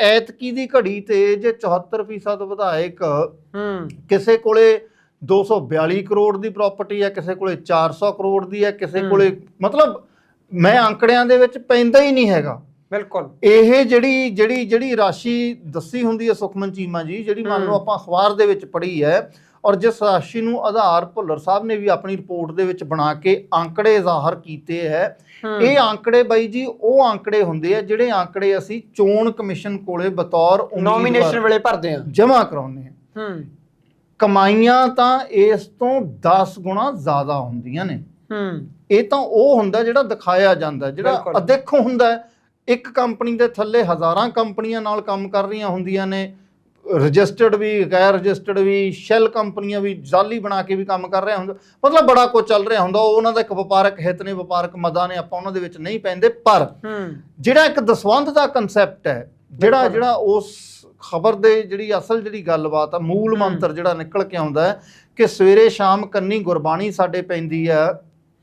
ਐਤਕੀ ਦੀ ਘੜੀ ਤੇ ਜੇ 74% ਵਿਧਾਇਕ ਹੂੰ ਕਿਸੇ ਕੋਲੇ 242 ਕਰੋੜ ਦੀ ਪ੍ਰਾਪਰਟੀ ਹੈ ਕਿਸੇ ਕੋਲੇ 400 ਕਰੋੜ ਦੀ ਹੈ ਕਿਸੇ। ਕੋਲੇ ਮਤਲਬ ਮੈਂ ਅੰਕੜਿਆਂ ਦੇ ਵਿੱਚ ਪੈਂਦਾ ਹੀ ਨਹੀਂ ਹੈਗਾ ਬਿਲਕੁਲ ਇਹ ਜਿਹੜੀ ਜਿਹੜੀ ਜਿਹੜੀ ਰਾਸ਼ੀ ਦੱਸੀ ਹੁੰਦੀ ਹੈ ਸੁਖਮਨ ਚੀਮਾ ਜੀ ਜਿਹੜੀ ਮੰਨ ਲਓ। ਆਪਾਂ ਅਖਬਾਰ ਦੇ ਵਿੱਚ ਪੜ੍ਹੀ ਹੈ ਔਰ ਜਿਸ ਰਾਸ਼ੀ ਨੂੰ ਆਧਾਰ ਭੁੱਲਰ ਸਾਹਿਬ ਨੇ ਵੀ ਆਪਣੀ ਰਿਪੋਰਟ ਦੇ ਵਿੱਚ ਬਣਾ ਕੇ ਅੰਕੜੇ ਜ਼ਾਹਰ ਕੀਤੇ ਹੈ। ਇਹ ਅੰਕੜੇ ਬਾਈ ਜੀ ਉਹ ਅੰਕੜੇ ਹੁੰਦੇ ਆ ਜਿਹੜੇ ਅੰਕੜੇ ਅਸੀਂ ਚੋਣ ਕਮਿਸ਼ਨ ਕੋਲੇ ਬਤੌਰ ਨੋਮੀਨੇਸ਼ਨ ਵੇਲੇ ਭਰਦੇ ਆ ਜਮ੍ਹਾਂ ਕਰਾਉਂਦੇ ਆ ਹੂੰ ਕਮਾਈਆਂ ਤਾਂ ਇਸ ਤੋਂ 10 ਗੁਣਾ ਜ਼ਿਆਦਾ ਹੁੰਦੀਆਂ ਨੇ ਹੂੰ ਇਹ ਤਾਂ ਉਹ ਹੁੰਦਾ ਜਿਹੜਾ ਦਿਖਾਇਆ ਜਾਂਦਾ ਜਿਹੜਾ। ਅਦੇਖੋ ਹੁੰਦਾ। ਇੱਕ ਕੰਪਨੀ ਦੇ ਥੱਲੇ ਹਜ਼ਾਰਾਂ ਕੰਪਨੀਆਂ ਨਾਲ ਕੰਮ ਕਰ ਰਹੀਆਂ ਹੁੰਦੀਆਂ ਨੇ ਰਜਿਸਟਰਡ ਵੀ ਗੈਰ ਰਜਿਸਟਰਡ ਵੀ ਸ਼ੈਲ ਕੰਪਨੀਆਂ ਵੀ ਜਾਲੀ ਬਣਾ ਕੇ ਵੀ ਕੰਮ ਕਰ ਰਹੇ ਹੁੰਦਾ ਮਤਲਬ ਬੜਾ ਕੁਝ ਚੱਲ ਰਿਹਾ ਹੁੰਦਾ ਉਹ ਉਹਨਾਂ ਦਾ ਇੱਕ ਵਪਾਰਕ ਹਿੱਤ ਨੇ ਵਪਾਰਕ ਮਦਾਂ ਨੇ ਆਪਾਂ ਉਹਨਾਂ ਦੇ ਵਿੱਚ ਨਹੀਂ ਪੈਂਦੇ ਪਰ ਜਿਹੜਾ ਇੱਕ ਦਸਵੰਧ ਦਾ ਕਨਸੈਪਟ ਹੈ ਜਿਹੜਾ। ਜਿਹੜਾ ਉਸ ਖਬਰ ਦੇ ਜਿਹੜੀ ਅਸਲ ਜਿਹੜੀ ਗੱਲਬਾਤ ਆ ਮੂਲ। ਮੰਤਰ ਜਿਹੜਾ ਨਿਕਲ ਕੇ ਆਉਂਦਾ ਹੈ ਕਿ ਸਵੇਰੇ ਸ਼ਾਮ ਕੰਨੀ ਗੁਰਬਾਣੀ ਸਾਡੇ ਪੈਂਦੀ ਹੈ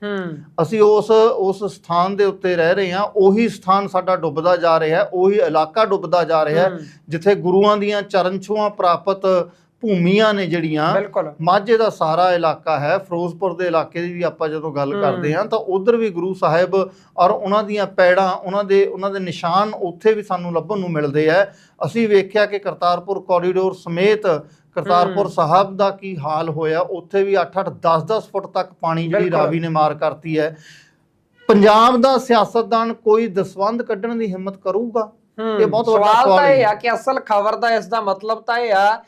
ਹੂੰ। ਅਸੀਂ ਉਸ ਉਸ ਸਥਾਨ ਦੇ ਉੱਤੇ ਰਹਿ ਰਹੇ ਹਾਂ ਉਹੀ ਸਥਾਨ ਸਾਡਾ ਡੁੱਬਦਾ ਜਾ ਰਿਹਾ ਹੈ ਉਹੀ ਇਲਾਕਾ ਡੁੱਬਦਾ ਜਾ ਰਿਹਾ ਹੈ ਜਿੱਥੇ ਗੁਰੂਆਂ ਦੀਆਂ ਚਰਨ ਛੂਹਾਂ ਪ੍ਰਾਪਤ ਭੂਮੀਆਂ ਨੇ ਜਿਹੜੀਆਂ ਮਾਝੇ ਦਾ ਸਾਰਾ ਇਲਾਕਾ ਹੈ ਫਿਰੋਜ਼ਪੁਰ ਦੇ ਇਲਾਕੇ ਦੀ ਵੀ ਆਪਾਂ ਜਦੋਂ ਗੱਲ। ਕਰਦੇ ਹਾਂ ਤਾਂ ਉਧਰ ਵੀ ਗੁਰੂ ਸਾਹਿਬ ਔਰ ਉਹਨਾਂ ਦੀਆਂ ਪੈੜਾਂ ਉਹਨਾਂ ਦੇ ਉਹਨਾਂ ਦੇ ਨਿਸ਼ਾਨ ਉੱਥੇ ਵੀ ਸਾਨੂੰ ਲੱਭਣ ਨੂੰ ਮਿਲਦੇ ਆ ਅਸੀਂ ਵੇਖਿਆ ਕਿ ਕਰਤਾਰਪੁਰ ਕੋਰੀਡੋਰ ਸਮੇਤ ਕਰਤਾਰਪੁਰ। ਸਾਹਿਬ ਦਾ ਕੀ ਹਾਲ ਹੋਇਆ ਉੱਥੇ ਵੀ 8-8 10-10 ਫੁੱਟ ਤੱਕ ਪਾਣੀ ਜਿਹੜੀ। ਰਾਵੀ ਨੇ ਮਾਰ ਕਰਤੀ ਹੈ ਪੰਜਾਬ ਦਾ ਸਿਆਸਤਦਾਨ ਕੋਈ ਦਸਵੰਧ ਕੱਢਣ ਦੀ ਹਿੰਮਤ ਕਰੂਗਾ ਇਹ ਬਹੁਤ ਵੱਡਾ ਸਵਾਲ ਸਵਾਲ ਤਾਂ ਹੈ। ਇਹ ਆ ਕਿ ਅਸਲ ਖਬਰ ਦਾ ਇਸ ਦਾ ਮਤਲਬ ਤਾਂ ਇਹ ਆ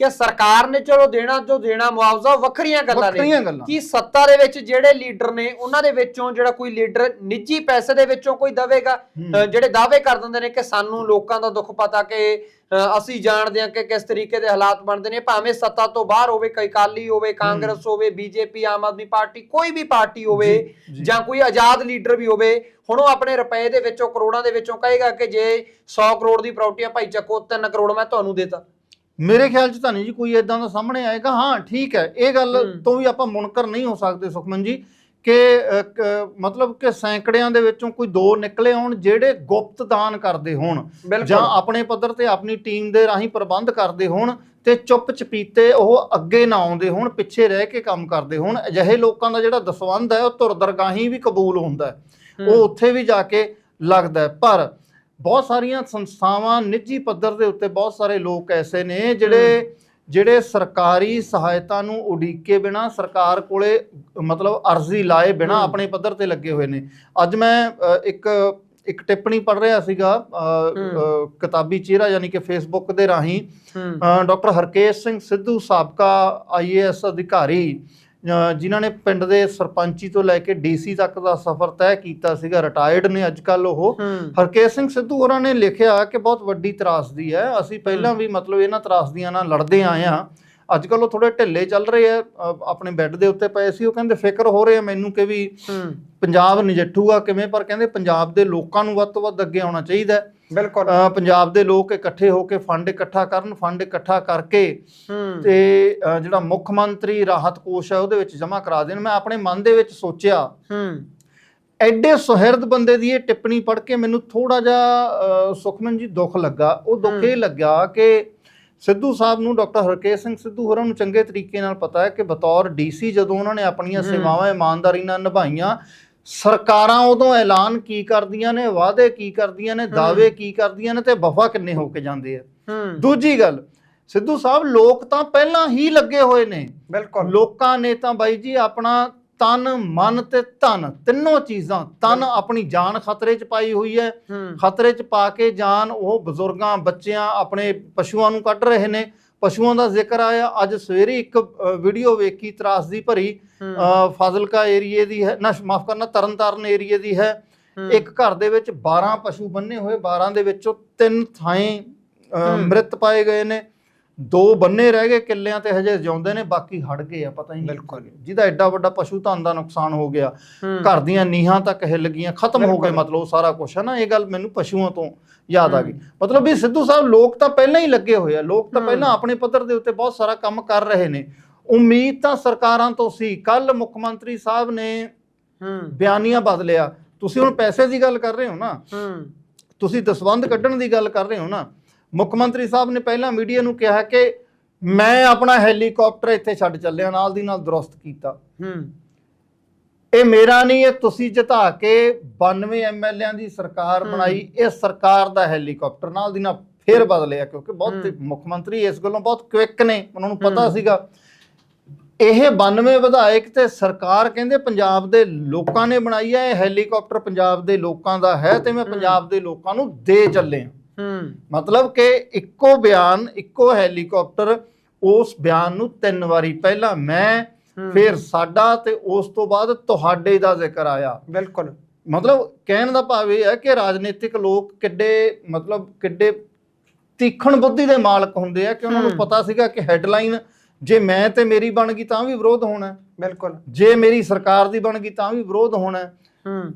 ਕਿ ਸਰਕਾਰ ਨੇ ਚਲੋ ਦੇਣਾ ਜੋ ਦੇਣਾ ਮੁਆਵਜ਼ਾ ਵੱਖਰੀਆਂ ਗੱਲਾਂ ਨੇ। ਵੱਖਰੀਆਂ ਗੱਲਾਂ। ਕੀ ਸੱਤਾ ਦੇ ਵਿੱਚ ਜਿਹੜੇ ਲੀਡਰ ਨੇ ਉਹਨਾਂ ਦੇ ਵਿੱਚੋਂ ਜਿਹੜਾ ਕੋਈ ਲੀਡਰ ਨਿੱਜੀ ਪੈਸੇ ਦੇ ਵਿੱਚੋਂ ਕੋਈ ਦਵੇਗਾ। ਅ, ਜਿਹੜੇ ਦਾਅਵੇ ਕਰ ਦਿੰਦੇ ਨੇ ਕਿ ਸਾਨੂੰ ਲੋਕਾਂ ਦਾ ਦੁੱਖ ਪਤਾ ਕਿ ਅ, ਅਸੀਂ ਜਾਣਦੇ ਹਾਂ ਕਿ ਕਿਸ ਤਰੀਕੇ ਦੇ ਹਾਲਾਤ ਬਣਦੇ ਨੇ ਭਾਵੇਂ ਸੱਤਾ ਤੋਂ ਬਾਹਰ ਹੋਵੇ ਕਈ ਕਾਲੀ ਹੋਵੇ ਕਾਂਗਰਸ ਹੋਵੇ ਬੀਜੇਪੀ ਆਮ ਆਦਮੀ ਪਾਰਟੀ ਕੋਈ ਵੀ ਪਾਰਟੀ ਹੋਵੇ ਜੀ, ਜੀ। ਜਾਂ ਕੋਈ ਆਜ਼ਾਦ ਲੀਡਰ ਵੀ ਹੋਵੇ ਹੁਣ ਉਹ ਆਪਣੇ ਰੁਪਏ ਦੇ ਵਿੱਚੋਂ ਕਰੋੜਾਂ ਦੇ ਵਿੱਚੋਂ ਕਹੇਗਾ ਕਿ ਜੇ 100 ਕਰੋੜ ਦੀ ਪ੍ਰਾਪਰਟੀ ਆ ਭਾਈ ਚੱਕੋ 3 ਕਰੋੜ ਮੈਂ ਤੁਹਾਨੂੰ ਦੇਤਾ ਮੇਰੇ ਖਿਆਲ 'ਚ ਤਾਂ ਨਹੀਂ ਜੀ ਕੋਈ ਇਦਾਂ ਦਾ ਸਾਹਮਣੇ ਆਏਗਾ। ਹਾਂ ਠੀਕ ਹੈ ਇਹ ਗੱਲ। ਤੋਂ ਵੀ ਆਪਾਂ ਮੁਨਕਰ ਨਹੀਂ ਹੋ ਸਕਦੇ ਸੁਖਮਨ ਜੀ ਕਿ ਮਤਲਬ ਕਿ ਸੈਂਕੜਿਆਂ ਦੇ ਵਿੱਚੋਂ ਕੋਈ ਦੋ ਨਿਕਲੇ ਹੋਣ ਜਿਹੜੇ ਗੁਪਤ ਦਾਨ ਕਰਦੇ ਹੋਣ ਜਾਂ ਆਪਣੇ ਪੱਧਰ ਤੇ ਆਪਣੀ ਟੀਮ ਦੇ ਰਾਹੀਂ ਪ੍ਰਬੰਧ ਕਰਦੇ ਹੋਣ ਤੇ ਚੁੱਪ ਚਪੀਤੇ ਉਹ ਅੱਗੇ ਨਾ ਆਉਂਦੇ ਹੋਣ ਪਿੱਛੇ ਰਹਿ ਕੇ ਕੰਮ ਕਰਦੇ ਹੋਣ ਅਜਿਹੇ ਲੋਕਾਂ ਦਾ ਜਿਹੜਾ ਦਸਵੰਧ ਹੈ ਉਹ ਧੁਰ ਦਰਗਾਹੀ ਵੀ ਕਬੂਲ ਹੁੰਦਾ ਉਹ ਉੱਥੇ ਵੀ ਜਾ ਕੇ ਲੱਗਦਾ ਪਰ ਬਹੁਤ ਸਾਰੀਆਂ ਸੰਸਥਾਵਾਂ ਨਿੱਜੀ ਪੱਧਰ ਦੇ ਉੱਤੇ ਬਹੁਤ ਸਾਰੇ ਲੋਕ ਐਸੇ ਨੇ ਜਿਹੜੇ ਜਿਹੜੇ ਸਰਕਾਰੀ ਸਹਾਇਤਾ ਨੂੰ ਉਡੀਕੇ ਬਿਨਾ ਸਰਕਾਰ ਕੋਲੇ ਮਤਲਬ ਅਰਜ਼ੀ ਲਾਏ ਬਿਨਾ। ਆਪਣੇ ਪੱਧਰ ਤੇ ਲੱਗੇ ਹੋਏ ਨੇ। ਅੱਜ ਮੈਂ ਅ, ਇੱਕ ਇੱਕ ਟਿੱਪਣੀ ਪੜ੍ਹ ਰਿਹਾ ਸੀਗਾ ਅ, ਅ, ਕਿਤਾਬੀ ਚਿਹਰਾ ਯਾਨੀ ਕਿ ਫੇਸਬੁੱਕ ਦੇ ਰਾਹੀਂ। ਹੂੰ। ਡਾਕਟਰ ਹਰਕੇਸ਼ ਸਿੰਘ ਸਿੱਧੂ ਸਾਬਕਾ ਆਈਏਐਸ ਅਧਿਕਾਰੀ ਜਿਨ੍ਹਾਂ ਨੇ ਪਿੰਡ ਦੇ ਸਰਪੰਚੀ ਤੋਂ ਲੈ ਕੇ ਡੀਸੀ ਤੱਕ ਦਾ ਸਫ਼ਰ ਤੈਅ ਕੀਤਾ ਸੀਗਾ ਰਿਟਾਇਰਡ ਨੇ ਅੱਜ ਕੱਲ ਉਹ। ਹਰਕੇਸ਼ ਸਿੰਘ ਸਿੱਧੂ ਹੋਰਾਂ ਨੇ ਲਿਖਿਆ ਕਿ ਬਹੁਤ ਵੱਡੀ ਤਰਾਸਦੀ ਹੈ। ਅਸੀਂ ਪਹਿਲਾਂ ਵੀ ਮਤਲਬ ਇਹਨਾਂ ਤਰਾਸਦੀਆਂ ਨਾਲ ਲੜਦੇ ਆਏ ਹਾਂ। ਅੱਜ ਕੱਲ ਉਹ ਥੋੜੇ ਢਿੱਲੇ ਚੱਲ ਰਹੇ ਆ ਆਪਣੇ ਬੈੱਡ ਦੇ ਉੱਤੇ ਪਏ ਸੀ। ਉਹ ਕਹਿੰਦੇ ਫਿਕਰ ਹੋ ਰਿਹਾ ਮੈਨੂੰ ਕਿ ਵੀ ਪੰਜਾਬ ਨਜਿੱਠੂਗਾ ਕਿਵੇਂ ਪਰ ਕਹਿੰਦੇ ਪੰਜਾਬ ਦੇ ਲੋਕਾਂ ਨੂੰ ਵੱਧ ਤੋਂ ਵੱਧ ਅੱਗੇ ਆਉਣਾ ਚਾਹੀਦਾ ਹੈ। ਬਿਲਕੁਲ। ਪੰਜਾਬ ਦੇ ਲੋਕ ਇਕੱਠੇ ਹੋ ਕੇ ਫੰਡ ਇਕੱਠਾ ਕਰਨ ਫੰਡ ਇਕੱਠਾ ਕਰਕੇ ਤੇ ਜਿਹੜਾ ਮੁੱਖ ਮੰਤਰੀ ਰਾਹਤ ਕੋਸ਼ ਹੈ ਉਹਦੇ ਵਿੱਚ ਜਮ੍ਹਾਂ ਕਰਾ ਦੇਣ। ਮੈਂ ਆਪਣੇ ਮਨ ਦੇ ਵਿੱਚ ਸੋਚਿਆ ਹੂੰ। ਐਡੇ ਸੁਹਿਰਦ ਬੰਦੇ ਦੀ ਇਹ ਟਿੱਪਣੀ ਪੜ੍ਹ ਕੇ ਮੈਨੂੰ ਥੋੜਾ ਜਿਹਾ ਸੁਖਮਨ ਜੀ ਦੁੱਖ ਲੱਗਾ। ਉਹ ਦੁੱਖ। ਇਹ ਲੱਗਾ ਕਿ ਸਿੱਧੂ ਸਾਹਿਬ ਨੂੰ ਡਾਕਟਰ ਹਰਕੇਸ਼ ਸਿੰਘ ਸਿੱਧੂ ਹੋਰਾਂ ਨੂੰ ਚੰਗੇ ਤਰੀਕੇ ਨਾਲ ਪਤਾ ਹੈ ਕਿ ਬਤੌਰ ਡੀਸੀ ਜਦੋਂ ਉਹਨਾਂ ਨੇ ਆਪਣੀਆਂ। ਸੇਵਾਵਾਂ ਇਮਾਨਦਾਰੀ ਨਾਲ ਨਿਭਾਈਆਂ ਸਰਕਾਰਾਂ ਉਦੋਂ ਐਲਾਨ ਕੀ ਕਰਦੀਆਂ ਨੇ ਵਾਅਦੇ ਕੀ ਕਰਦੀਆਂ ਨੇ ਦਾਅਵੇ ਕੀ ਕਰਦੀਆਂ ਨੇ ਤੇ ਵਫਾ ਕਿੰਨੇ ਹੋ ਕੇ ਜਾਂਦੇ ਆ। ਦੂਜੀ ਗੱਲ ਸਿੱਧੂ ਸਾਹਿਬ ਲੋਕ ਤਾਂ ਪਹਿਲਾਂ ਹੀ ਲੱਗੇ ਹੋਏ ਨੇ। ਬਿਲਕੁਲ। ਲੋਕਾਂ ਨੇ ਤਾਂ ਬਾਈ ਜੀ ਆਪਣਾ ਤਨ ਮਨ ਤੇ ਧਨ ਤਿੰਨੋਂ ਚੀਜ਼ਾਂ ਤਨ ਆਪਣੀ ਜਾਨ ਖਤਰੇ 'ਚ ਪਾਈ ਹੋਈ ਹੈ। ਖਤਰੇ 'ਚ ਪਾ ਕੇ ਜਾਨ ਉਹ ਬਜ਼ੁਰਗਾਂ ਬੱਚਿਆਂ ਆਪਣੇ ਪਸ਼ੂਆਂ ਨੂੰ ਕੱਢ ਰਹੇ ਨੇ। ਪਸ਼ੂਆਂ ਦਾ ਜ਼ਿਕਰ ਆਇਆ ਅੱਜ ਸਵੇਰੇ ਇੱਕ ਵੀਡੀਓ ਵੇਖੀ ਤਰਾਸਦੀ ਭਰੀ। ਹੂੰ ਅ, ਫਾਜ਼ਿਲਕਾ ਏਰੀਏ ਦੀ ਹੈ ਨਾ ਮਾਫ ਕਰਨਾ ਤਰਨਤਾਰਨ ਏਰੀਏ ਦੀ ਹੈ। ਇੱਕ ਘਰ ਦੇ ਵਿੱਚ 12 ਪਸ਼ੂ ਬੰਨੇ ਹੋਏ 12 ਦੇ ਵਿੱਚੋਂ ਤਿੰਨ ਥਾਈਂ। ਮ੍ਰਿਤ ਪਾਏ ਗਏ ਨੇ ਦੋ ਬੰਨੇ ਰਹਿ ਗਏ ਕਿੱਲਿਆਂ ਤੇ ਹਜੇ ਜਿਉਂਦੇ ਨੇ ਬਾਕੀ ਹਟ ਗਏ ਆ ਪਤਾ ਹੀ ਨਹੀਂ ਬਿਲਕੁਲ। ਜਿਹਦਾ ਐਡਾ ਵੱਡਾ ਪਸ਼ੂ ਧਨ ਦਾ ਨੁਕਸਾਨ ਹੋ ਗਿਆ। ਘਰ ਦੀਆਂ ਨੀਹਾਂ ਤੱਕ ਹਿੱਲ ਗਈਆਂ ਖਤਮ ਹੋ ਗਏ। ਮਤਲਬ ਉਹ ਸਾਰਾ ਕੁਝ ਹੈ ਨਾ ਇਹ ਗੱਲ ਮੈਨੂੰ ਪਸ਼ੂਆਂ ਤੋਂ ਯਾਦ ਆ ਗਈ। ਮਤਲਬ ਵੀ ਸਿੱਧੂ ਸਾਹਿਬ ਲੋਕ ਤਾਂ ਪਹਿਲਾਂ ਹੀ ਲੱਗੇ ਹੋਏ ਆ ਲੋਕ ਤਾਂ। ਪਹਿਲਾਂ ਆਪਣੇ ਪੱਧਰ ਦੇ ਉੱਤੇ ਬਹੁਤ ਸਾਰਾ ਕੰਮ ਕਰ ਰਹੇ ਨੇ ਉਮੀਦ ਤਾਂ ਸਰਕਾਰਾਂ ਤੋਂ ਸੀ। ਕੱਲ ਮੁੱਖ ਮੰਤਰੀ ਸਾਹਿਬ ਨੇ ਹੂੰ। ਬਿਆਨੀਆਂ ਬਦਲਿਆ ਤੁਸੀਂ ਹੁਣ ਪੈਸੇ ਦੀ ਗੱਲ ਕਰ ਰਹੇ ਹੋ ਨਾ? ਹੂੰ। ਤੁਸੀਂ ਦਸਵੰਧ ਕੱਢਣ ਦੀ ਗੱਲ ਕਰ ਰਹੇ ਹੋ ਨਾ? ਮੁੱਖ ਮੰਤਰੀ ਸਾਹਿਬ ਨੇ ਪਹਿਲਾਂ ਮੀਡੀਆ ਨੂੰ ਕਿਹਾ ਕਿ ਮੈਂ ਆਪਣਾ ਹੈਲੀਕਾਪਟਰ ਇੱਥੇ ਛੱਡ ਚੱਲਿਆ ਨਾਲ ਦੀ ਨਾਲ ਦੁਰਸਤ ਕੀਤਾ। ਹੂੰ। ਇਹ ਮੇਰਾ ਨਹੀਂ ਇਹ ਤੁਸੀਂ ਜਿਤਾ ਕੇ 92 ਐਮਐਲਏਆਂ ਦੀ ਸਰਕਾਰ। ਬਣਾਈ। ਇਹ ਸਰਕਾਰ ਦਾ ਹੈਲੀਕਾਪਟਰ ਨਾਲ ਦੀ ਨਾਲ ਫੇਰ ਬਦਲਿਆ ਕਿਉਂਕਿ ਬਹੁਤ। ਮੁੱਖ ਮੰਤਰੀ ਇਸ ਗੱਲੋਂ ਬਹੁਤ ਕੁਇਕ ਨੇ। ਉਹਨਾਂ ਨੂੰ ਪਤਾ। ਸੀਗਾ। ਇਹ 92 ਵਿਧਾਇਕ ਤੇ ਸਰਕਾਰ ਕਹਿੰਦੇ ਪੰਜਾਬ ਦੇ ਲੋਕਾਂ ਨੇ ਬਣਾਈ ਹੈ ਇਹ ਹੈਲੀਕਾਪਟਰ ਪੰਜਾਬ ਦੇ ਲੋਕਾਂ ਦਾ ਹੈ ਤੇ ਮੈਂ। ਪੰਜਾਬ ਦੇ ਲੋਕਾਂ ਨੂੰ ਦੇ ਚੱਲੇ ਹਾਂ ਮਤਲਬ ਕਿ ਇੱਕੋ ਬਿਆਨ ਇੱਕੋ ਹੈਲੀਕਾਪਟਰ ਉਸ ਬਿਆਨ ਨੂੰ ਤਿੰਨ ਵਾਰੀ ਪਹਿਲਾਂ ਮੈਂ। ਫਿਰ ਸਾਡਾ ਤੇ ਉਸ ਤੋਂ ਬਾਅਦ ਤੁਹਾਡੇ ਦਾ ਜ਼ਿਕਰ ਆਇਆ ਬਿਲਕੁਲ ਮਤਲਬ ਕਹਿਣ ਦਾ ਭਾਵ ਇਹ ਹੈ ਕਿ ਰਾਜਨੀਤਿਕ ਲੋਕ ਕਿੱਡੇ ਮਤਲਬ ਕਿੱਡੇ ਤੀਖਣ ਬੁੱਧੀ ਦੇ ਮਾਲਕ ਹੁੰਦੇ ਆ ਕਿ ਉਹਨਾਂ ਨੂੰ। ਪਤਾ ਸੀਗਾ ਕਿ ਹੈਡਲਾਈਨ ਜੇ ਮੈਂ ਤੇ ਮੇਰੀ ਬਣ ਗਈ ਤਾਂ ਵੀ ਵਿਰੋਧ ਹੋਣਾ। ਬਿਲਕੁਲ ਜੇ ਮੇਰੀ ਸਰਕਾਰ ਦੀ ਬਣ ਗਈ ਤਾਂ ਵੀ ਵਿਰੋਧ ਹੋਣਾ ਹੈ।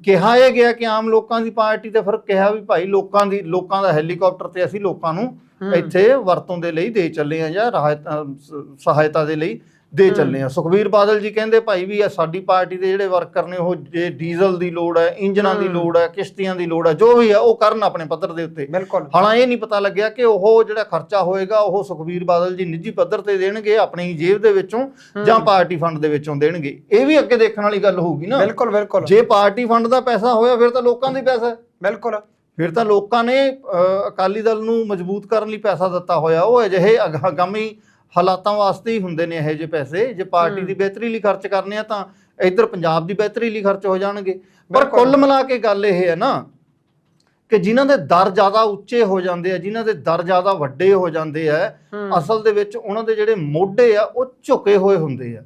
ਕਿਹਾ ਇਹ ਗਿਆ ਕਿ ਆਮ ਲੋਕਾਂ ਦੀ ਪਾਰਟੀ ਤੇ ਫਿਰ ਕਿਹਾ ਵੀ ਭਾਈ ਲੋਕਾਂ ਦੀ ਲੋਕਾਂ ਦਾ ਹੈਲੀਕਾਪਟਰ ਤੇ ਅਸੀਂ ਲੋਕਾਂ ਨੂੰ। ਇੱਥੇ ਵਰਤੋਂ ਦੇ ਲਈ ਦੇ ਚੱਲੇ ਆ ਜਾਂ ਰਾਹਤ ਸਹਾਇਤਾ ਦੇ ਲਈ ਦੇ। ਚੱਲੇ ਆ। ਸੁਖਬੀਰ ਬਾਦਲ ਜੀ ਕਹਿੰਦੇ ਭਾਈ ਵੀ ਆ ਸਾਡੀ ਪਾਰਟੀ ਦੇ ਜਿਹੜੇ ਵਰਕਰ ਨੇ ਉਹ ਜੇ ਡੀਜ਼ਲ ਦੀ ਲੋੜ ਹੈ ਇੰਜਨਾਂ ਦੀ। ਲੋੜ ਹੈ ਕਿਸ਼ਤੀਆਂ ਦੀ ਲੋੜ ਹੈ ਜੋ ਵੀ ਹੈ ਉਹ ਕਰਨ ਆਪਣੇ ਪੱਧਰ ਦੇ ਉੱਤੇ। ਬਿਲਕੁਲ। ਹਾਲਾਂ ਇਹ ਨਹੀਂ ਪਤਾ ਲੱਗਿਆ ਕਿ ਉਹ ਜਿਹੜਾ ਖਰਚਾ ਹੋਏਗਾ ਉਹ ਸੁਖਬੀਰ ਬਾਦਲ ਜੀ ਨਿੱਜੀ ਪੱਧਰ ਤੇ ਦੇਣਗੇ ਆਪਣੀ ਜੇਬ ਦੇ ਵਿੱਚੋਂ ਜਾਂ। ਪਾਰਟੀ ਫੰਡ ਦੇ ਵਿੱਚੋਂ ਦੇਣਗੇ। ਇਹ ਵੀ ਅੱਗੇ ਦੇਖਣ ਵਾਲੀ ਗੱਲ ਹੋਊਗੀ ਨਾ। ਬਿਲਕੁਲ ਬਿਲਕੁਲ। ਜੇ ਪਾਰਟੀ ਫੰਡ ਦਾ ਪੈਸਾ ਹੋਇਆ ਫਿਰ ਤਾਂ ਲੋਕਾਂ ਦਾ ਪੈਸਾ ਹੈ। ਬਿਲਕੁਲ। ਫਿਰ ਤਾਂ ਲੋਕਾਂ ਨੇ ਅਕਾਲੀ ਦਲ ਨੂੰ ਮਜ਼ਬੂਤ ਕਰਨ ਲਈ ਪੈਸਾ ਦਿੱਤਾ ਹੋਇਆ। ਉਹ ਅਜਿਹੇ ਅਗ- ਆਗਾਮੀ ਹਾਲਾਤਾਂ ਵਾਸਤੇ ਹੀ ਹੁੰਦੇ ਨੇ ਇਹੋ ਜਿਹੇ ਪੈਸੇ। ਜੇ ਪਾਰਟੀ। ਦੀ ਬਿਹਤਰੀ ਲਈ ਖਰਚ ਕਰਨੇ ਆ ਤਾਂ ਇੱਧਰ ਪੰਜਾਬ ਦੀ ਬਿਹਤਰੀ ਲਈ ਖਰਚ ਹੋ ਜਾਣਗੇ। ਪਰ। ਕੁੱਲ ਮਿਲਾ ਕੇ ਗੱਲ ਇਹ ਹੈ ਨਾ ਕਿ ਜਿਨ੍ਹਾਂ ਦੇ ਦਰ ਜ਼ਿਆਦਾ ਉੱਚੇ ਹੋ ਜਾਂਦੇ ਆ ਜਿਨ੍ਹਾਂ ਦੇ ਦਰ ਜ਼ਿਆਦਾ ਵੱਡੇ ਹੋ ਜਾਂਦੇ ਆ ਅਸਲ ਦੇ ਵਿੱਚ ਉਹਨਾਂ ਦੇ ਜਿਹੜੇ ਮੋਢੇ ਆ ਉਹ ਝੁਕੇ ਹੋਏ ਹੁੰਦੇ ਆ।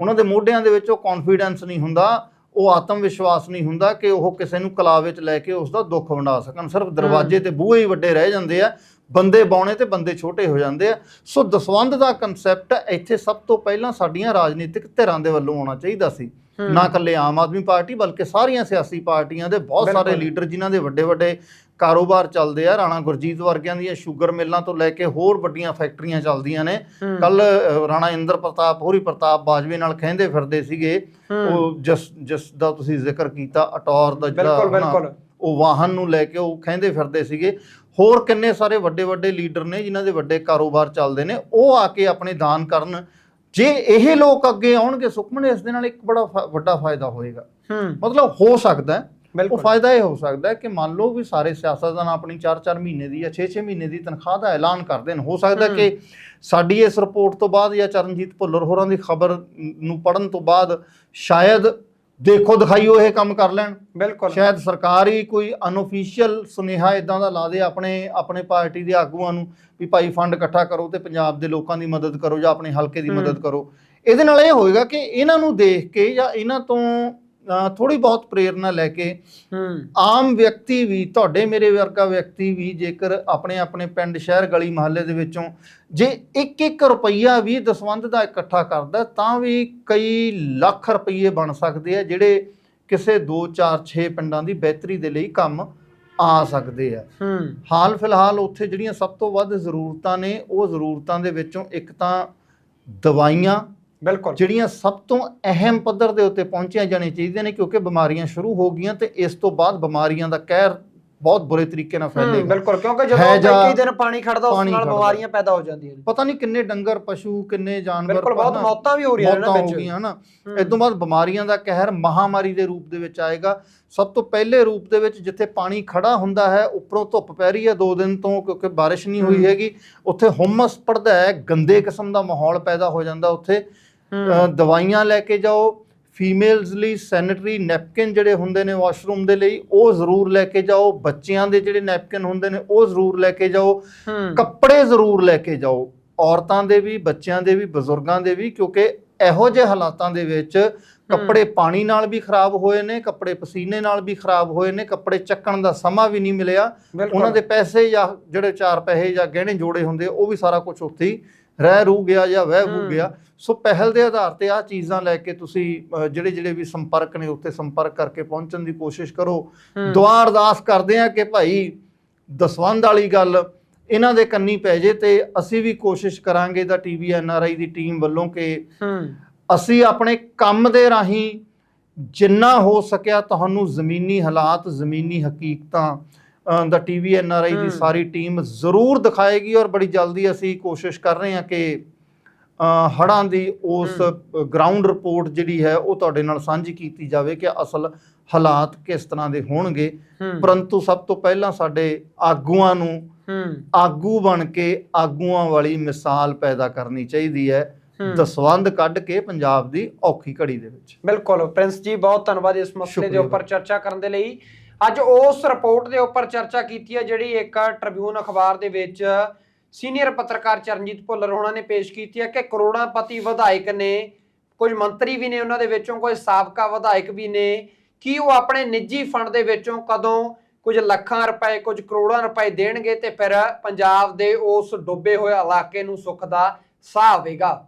ਉਹਨਾਂ ਦੇ ਮੋਢਿਆਂ ਦੇ ਵਿੱਚ ਉਹ ਕੌਨਫੀਡੈਂਸ ਨਹੀਂ ਹੁੰਦਾ ਉਹ ਆਤਮ ਵਿਸ਼ਵਾਸ ਨਹੀਂ ਹੁੰਦਾ ਕਿ ਉਹ ਕਿਸੇ ਨੂੰ ਕਲਾ ਵਿੱਚ ਲੈ ਕੇ ਉਸ ਦਾ ਦੁੱਖ ਵੰਡਾ ਸਕਣ। ਸਿਰਫ ਦਰਵਾਜ਼ੇ ਤੇ ਬੂਹੇ ਹੀ ਵੱਡੇ ਰਹਿ ਜਾਂਦੇ ਆ। ਬੰਦੇ ਬਾਉਣੇ ਤੇ ਬੰਦੇ ਛੋਟੇ ਹੋ ਜਾਂਦੇ ਆ ਸੋ ਦਸਵੰਧ ਦਾ ਕਨਸੈਪਟ ਇੱਥੇ ਸਭ ਤੋਂ ਪਹਿਲਾਂ ਸਾਡੀਆਂ ਰਾਜਨੀਤਿਕ ਧਿਰਾਂ ਦੇ ਵੱਲੋਂ ਆਉਣਾ ਚਾਹੀਦਾ ਸੀ। ਨਾ ਇਕੱਲੇ ਆਮ ਆਦਮੀ ਪਾਰਟੀ ਬਲਕਿ ਸਾਰੀਆਂ ਸਿਆਸੀ ਪਾਰਟੀਆਂ ਦੇ ਬਹੁਤ ਸਾਰੇ। ਲੀਡਰ ਜਿਨ੍ਹਾਂ ਦੇ ਵੱਡੇ ਵੱਡੇ ਕਾਰੋਬਾਰ ਚੱਲਦੇ ਆ ਰਾਣਾ ਗੁਰਜੀਤ ਵਰਗਿਆਂ ਦੀਆਂ ਸ਼ੂਗਰ ਮਿੱਲਾਂ ਤੋਂ ਲੈ ਕੇ ਹੋਰ ਵੱਡੀਆਂ ਫੈਕਟਰੀਆਂ ਚੱਲਦੀਆਂ ਨੇ। ਕੱਲ ਰਾਣਾ ਇੰਦਰ ਪ੍ਰਤਾਪ ਹੋਰੀ ਪ੍ਰਤਾਪ ਬਾਜਵੇ ਨਾਲ ਕਹਿੰਦੇ ਫਿਰਦੇ ਸੀਗੇ। ਉਹ ਜਿਸ ਜਿਸ ਦਾ ਤੁਸੀਂ ਜ਼ਿਕਰ ਕੀਤਾ ਅਟੌਰ ਦਾ ਜਿਹੜਾ ਉਹ ਵਾਹਨ ਨੂੰ ਲੈ ਕੇ ਉਹ ਕਹਿੰਦੇ ਫਿਰਦੇ ਸੀਗੇ ਹੋਰ ਕਿੰਨੇ ਸਾਰੇ ਵੱਡੇ ਵੱਡੇ ਲੀਡਰ ਨੇ ਜਿਨ੍ਹਾਂ ਦੇ ਵੱਡੇ ਕਾਰੋਬਾਰ ਚੱਲਦੇ ਨੇ ਉਹ ਆ ਕੇ ਆਪਣੇ ਦਾਨ ਕਰਨ। ਜੇ ਇਹ ਲੋਕ ਅੱਗੇ ਆਉਣਗੇ ਸੁਖਮਨ ਇਸ ਦੇ ਨਾਲ ਇੱਕ ਬੜਾ ਵੱਡਾ ਫਾਇਦਾ ਹੋਏਗਾ। ਹੂੰ। ਮਤਲਬ ਹੋ ਸਕਦਾ ਉਹ ਫਾਇਦਾ ਇਹ ਹੋ ਸਕਦਾ ਕਿ ਮੰਨ ਲਓ ਵੀ ਸਾਰੇ ਸਿਆਸਤਦਾਨ ਆਪਣੀ 4-4 ਮਹੀਨੇ ਦੀ ਜਾਂ 6-6 ਮਹੀਨੇ ਦੀ ਤਨਖਾਹ ਦਾ ਐਲਾਨ ਕਰ ਦੇਣ। ਹੋ ਸਕਦਾ। ਕਿ ਸਾਡੀ ਇਸ ਰਿਪੋਰਟ ਤੋਂ ਬਾਅਦ ਜਾਂ ਚਰਨਜੀਤ ਭੁੱਲਰ ਹੋਰਾਂ ਦੀ ਖਬਰ ਨੂੰ ਪੜਨ ਤੋਂ ਬਾਅਦ ਸ਼ਾਇਦ ਦੇਖੋ ਦਿਖਾਈਓ ਇਹ ਕੰਮ ਕਰ ਲੈਣ। ਬਿਲਕੁਲ। ਸ਼ਾਇਦ ਸਰਕਾਰ ਹੀ ਕੋਈ ਅਨਅਫੀਸ਼ੀਅਲ ਸੁਨੇਹਾ ਇਦਾਂ ਦਾ ਲਾ ਦੇ ਆਪਣੇ ਆਪਣੇ ਪਾਰਟੀ ਦੇ ਆਗੂਆਂ ਨੂੰ ਵੀ ਭਾਈ ਫੰਡ ਇਕੱਠਾ ਕਰੋ ਤੇ ਪੰਜਾਬ ਦੇ ਲੋਕਾਂ ਦੀ ਮਦਦ ਕਰੋ ਜਾਂ ਆਪਣੇ ਹਲਕੇ ਦੀ। ਮਦਦ ਕਰੋ। ਇਹਦੇ ਨਾਲ ਇਹ ਹੋਏਗਾ ਕਿ ਇਹਨਾਂ ਨੂੰ ਦੇਖ ਕੇ ਜਾਂ ਇਹਨਾਂ ਤੋਂ ਥੋੜੀ ਬਹੁਤ ਪ੍ਰੇਰਣਾ ਲੈ ਕੇ ਆਮ ਵਿਅਕਤੀ ਵੀ ਤੁਹਾਡੇ ਮੇਰੇ ਵਰਗਾ ਵਿਅਕਤੀ ਵੀ ਜੇਕਰ ਆਪਣੇ ਆਪਣੇ ਪਿੰਡ ਸ਼ਹਿਰ ਗਲੀ ਮੁਹੱਲੇ ਦੇ ਵਿੱਚੋਂ ਜੇ 1-1 ਰੁਪਈਆ ਵੀ ਦਸਵੰਧ ਦਾ ਇਕੱਠਾ ਕਰਦਾ ਤਾਂ ਵੀ ਕਈ ਲੱਖ ਰੁਪਈਏ ਬਣ ਸਕਦੇ ਆ ਜਿਹੜੇ ਕਿਸੇ 2 4 6 ਪਿੰਡਾਂ ਦੀ ਬਿਹਤਰੀ ਦੇ ਲਈ ਕੰਮ ਆ ਸਕਦੇ ਆ। ਹਾਲ ਫਿਲਹਾਲ ਉੱਥੇ ਜਿਹੜੀਆਂ ਸਭ ਤੋਂ ਵੱਧ ਜ਼ਰੂਰਤਾਂ ਨੇ ਉਹ ਜ਼ਰੂਰਤਾਂ ਦੇ ਵਿੱਚੋਂ ਇੱਕ ਤਾਂ ਦਵਾਈਆਂ ਬਿਲਕੁਲ। ਜਿਹੜੀਆਂ ਸਭ ਤੋਂ ਅਹਿਮ ਪੱਧਰ ਦੇ ਉੱਤੇ ਪਹੁੰਚੀਆਂ ਜਾਣੀਆਂ ਚਾਹੀਦੀਆਂ ਨੇ ਕਿਉਂਕਿ ਬਿਮਾਰੀਆਂ ਸ਼ੁਰੂ ਹੋ ਗਈਆਂ ਤੇ ਇਸ ਤੋਂ ਬਾਅਦ ਬਿਮਾਰੀਆਂ ਦਾ ਕਹਿਰ ਬਹੁਤ ਬੁਰੇ ਤਰੀਕੇ ਨਾਲ ਫੈਲੇਗਾ। ਬਿਲਕੁਲ ਕਿਉਂਕਿ ਜਦੋਂ ਕਈ ਦਿਨ ਪਾਣੀ ਖੜਦਾ ਉਸ ਨਾਲ। ਬਿਮਾਰੀਆਂ ਪੈਦਾ ਹੋ ਜਾਂਦੀਆਂ ਨੇ। ਪਤਾ ਨਹੀਂ ਕਿੰਨੇ ਡੰਗਰ ਪਸ਼ੂ ਕਿੰਨੇ ਜਾਨਵਰ ਬਿਲਕੁਲ ਬਹੁਤ ਮੌਤਾਂ ਵੀ ਹੋ ਰਹੀਆਂ ਨੇ ਹੋ ਵਿੱਚ। ਗਈਆਂ ਹਨਾ? ਇਸ ਤੋਂ ਬਾਅਦ ਬਿਮਾਰੀਆਂ ਦਾ ਕਹਿਰ ਮਹਾਮਾਰੀ ਦੇ ਰੂਪ ਦੇ ਵਿੱਚ ਆਏਗਾ। ਸਭ ਤੋਂ ਪਹਿਲੇ ਰੂਪ ਦੇ ਵਿੱਚ ਜਿੱਥੇ ਪਾਣੀ ਖੜਾ ਹੁੰਦਾ ਹੈ ਉੱਪਰੋਂ ਧੁੱਪ ਪੈ ਰਹੀ ਹੈ ਦੋ ਦਿਨ ਤੋਂ ਕਿਉਂਕਿ ਬਾਰਿਸ਼ ਨਹੀਂ ਹੋਈ। ਹੈਗੀ। ਉੱਥੇ ਹੁਮਸ ਪੜਦਾ ਹੈ ਗੰਦੇ ਕਿਸਮ ਦਾ ਮਾਹੌਲ ਪੈਦਾ ਹੋ ਜਾਂਦਾ ਉੱਥੇ। ਦਵਾਈਆਂ ਲੈ ਕੇ ਜਾਓ ਫੀਮੇਲਸ ਲਈ ਸੈਨੀਟਰੀ ਨੈਪਕਿਨ ਜਿਹੜੇ ਹੁੰਦੇ ਨੇ ਵਾਸ਼ਰੂਮ ਦੇ ਲਈ ਉਹ ਜ਼ਰੂਰ ਲੈ ਕੇ ਜਾਓ ਬੱਚਿਆਂ ਦੇ ਜਿਹੜੇ ਨੈਪਕਿਨ ਹੁੰਦੇ ਨੇ ਉਹ ਜ਼ਰੂਰ ਲੈ ਕੇ ਜਾਓ। ਕੱਪੜੇ ਜ਼ਰੂਰ ਲੈ ਕੇ ਜਾਓ ਔਰਤਾਂ ਦੇ ਵੀ ਬੱਚਿਆਂ ਦੇ ਵੀ ਬਜ਼ੁਰਗਾਂ ਦੇ ਵੀ ਕਿਉਂਕਿ ਇਹੋ ਜਿਹੇ ਹਾਲਾਤਾਂ ਦੇ ਵਿੱਚ ਕੱਪੜੇ ਪਾਣੀ ਨਾਲ ਵੀ ਖਰਾਬ ਹੋਏ ਨੇ ਕੱਪੜੇ ਪਸੀਨੇ ਨਾਲ ਵੀ ਖਰਾਬ ਹੋਏ ਨੇ ਕੱਪੜੇ ਚੱਕਣ ਦਾ ਸਮਾਂ ਵੀ ਨਹੀਂ ਮਿਲਿਆ। ਉਹਨਾਂ ਦੇ ਪੈਸੇ ਜਾਂ ਜਿਹੜੇ ਚਾਰ ਪੈਸੇ ਜਾਂ ਗਹਿਣੇ ਜੋੜੇ ਹੁੰਦੇ ਉਹ ਵੀ ਸਾਰਾ ਕੁਝ ਉੱਥੇ ਹੀ ਰਹਿ ਰੂ ਗਿਆ ਜਾਂ ਵਹਿ ਵੂ ਹੂੰ। ਗਿਆ ਸੋ ਪਹਿਲ ਦੇ ਆਧਾਰ ਤੇ ਆ ਚੀਜ਼ਾਂ ਲੈ ਕੇ ਤੁਸੀਂ ਜਿਹੜੇ ਜਿਹੜੇ ਵੀ ਸੰਪਰਕ ਨੇ ਉੱਥੇ ਸੰਪਰਕ ਕਰਕੇ ਪਹੁੰਚਣ ਦੀ ਕੋਸ਼ਿਸ਼ ਕਰੋ। ਦੁਆ ਅਰਦਾਸ ਕਰਦੇ ਆ ਕਿ ਭਾਈ ਦਸਵੰਧ ਵਾਲੀ ਗੱਲ ਇਹਨਾਂ ਦੇ ਕੰਨੀ ਪੈ ਜੇ ਤੇ ਅਸੀਂ ਵੀ ਕੋਸ਼ਿਸ਼ ਕਰਾਂਗੇ ਦਾ ਟੀਵੀ ਐਨਆਰਆਈ ਦੀ ਟੀਮ ਵੱਲੋਂ ਕਿ ਅਸੀਂ ਆਪਣੇ ਕੰਮ ਦੇ ਰਾਹੀਂ ਜਿੰਨਾ ਹੋ ਸਕਿਆ ਤੁਹਾਨੂੰ ਜ਼ਮੀਨੀ ਹਾਲਾਤ ਜ਼ਮੀਨੀ ਹਕੀਕਤਾਂ ਦਾ ਟੀਵੀ ਐਨਆਰਆਈ ਦੀ। ਸਾਰੀ ਟੀਮ ਜ਼ਰੂਰ ਦਿਖਾਏਗੀ ਔਰ ਬੜੀ ਜਲਦੀ ਅਸੀਂ ਕੋਸ਼ਿਸ਼ ਕਰ ਰਹੇ ਹਾਂ ਕਿ ਅ, ਹੜ੍ਹਾਂ ਦੀ ਉਸ ਗਰਾਊਂਡ ਰਿਪੋਰਟ ਜਿਹੜੀ ਹੈ ਉਹ ਤੁਹਾਡੇ ਨਾਲ ਸਾਂਝੀ ਕੀਤੀ ਜਾਵੇ ਕਿ ਅਸਲ ਹਾਲਾਤ ਕਿਸ ਤਰ੍ਹਾਂ ਦੇ ਹੋਣਗੇ। ਪਰੰਤੂ ਸਭ ਤੋਂ ਪਹਿਲਾਂ ਸਾਡੇ ਆਗੂਆਂ ਨੂੰ ਆਗੂ ਬਣ ਕੇ ਆਗੂਆਂ ਵਾਲੀ ਮਿਸਾਲ ਪੈਦਾ ਕਰਨੀ ਚਾਹੀਦੀ ਹੈ। ਦਸਵੰਧ ਕੱਢ ਕੇ ਪੰਜਾਬ ਦੀ ਔਖੀ ਘੜੀ ਦੇ ਵਿੱਚ। ਬਿਲਕੁਲ। ਪ੍ਰਿੰਸ ਜੀ ਬਹੁਤ ਧੰਨਵਾਦ ਇਸ ਮਸਲੇ ਦੇ ਉੱਪਰ ਚਰਚਾ ਕਰਨ ਦੇ ਲਈ। ਅੱਜ ਉਸ ਰਿਪੋਰਟ ਦੇ ਉੱਪਰ ਚਰਚਾ ਕੀਤੀ ਹੈ, ਜਿਹੜੀ ਇੱਕ ਟ੍ਰਿਬਿਊਨ ਅਖਬਾਰ ਦੇ ਵਿੱਚ ਸੀਨੀਅਰ ਪੱਤਰਕਾਰ ਚਰਨਜੀਤ ਭੁੱਲਰ ਹੋਣਾ ਨੇ ਪੇਸ਼ ਕੀਤੀ ਹੈ ਕਿ ਕਰੋੜਾਪਤੀ ਵਿਧਾਇਕ ਨੇ, ਕੁਝ ਮੰਤਰੀ ਵੀ ਨੇ ਉਹਨਾਂ ਦੇ ਵਿੱਚੋਂ ਕੋਈ ਸਾਬਕਾ ਵਿਧਾਇਕ ਵੀ ਨੇ, ਕੀ ਉਹ ਆਪਣੇ ਨਿੱਜੀ ਫੰਡ ਦੇ ਵਿੱਚੋਂ ਕਦੋਂ ਕੁਝ ਲੱਖਾਂ ਰੁਪਏ, ਕੁਝ ਕਰੋੜਾਂ ਰੁਪਏ ਦੇਣਗੇ ਤੇ ਫਿਰ ਪੰਜਾਬ ਦੇ ਉਸ ਡੁੱਬੇ ਹੋਏ ਇਲਾਕੇ ਨੂੰ ਸੁੱਖ ਦਾ ਸਾਹ ਆਵੇਗਾ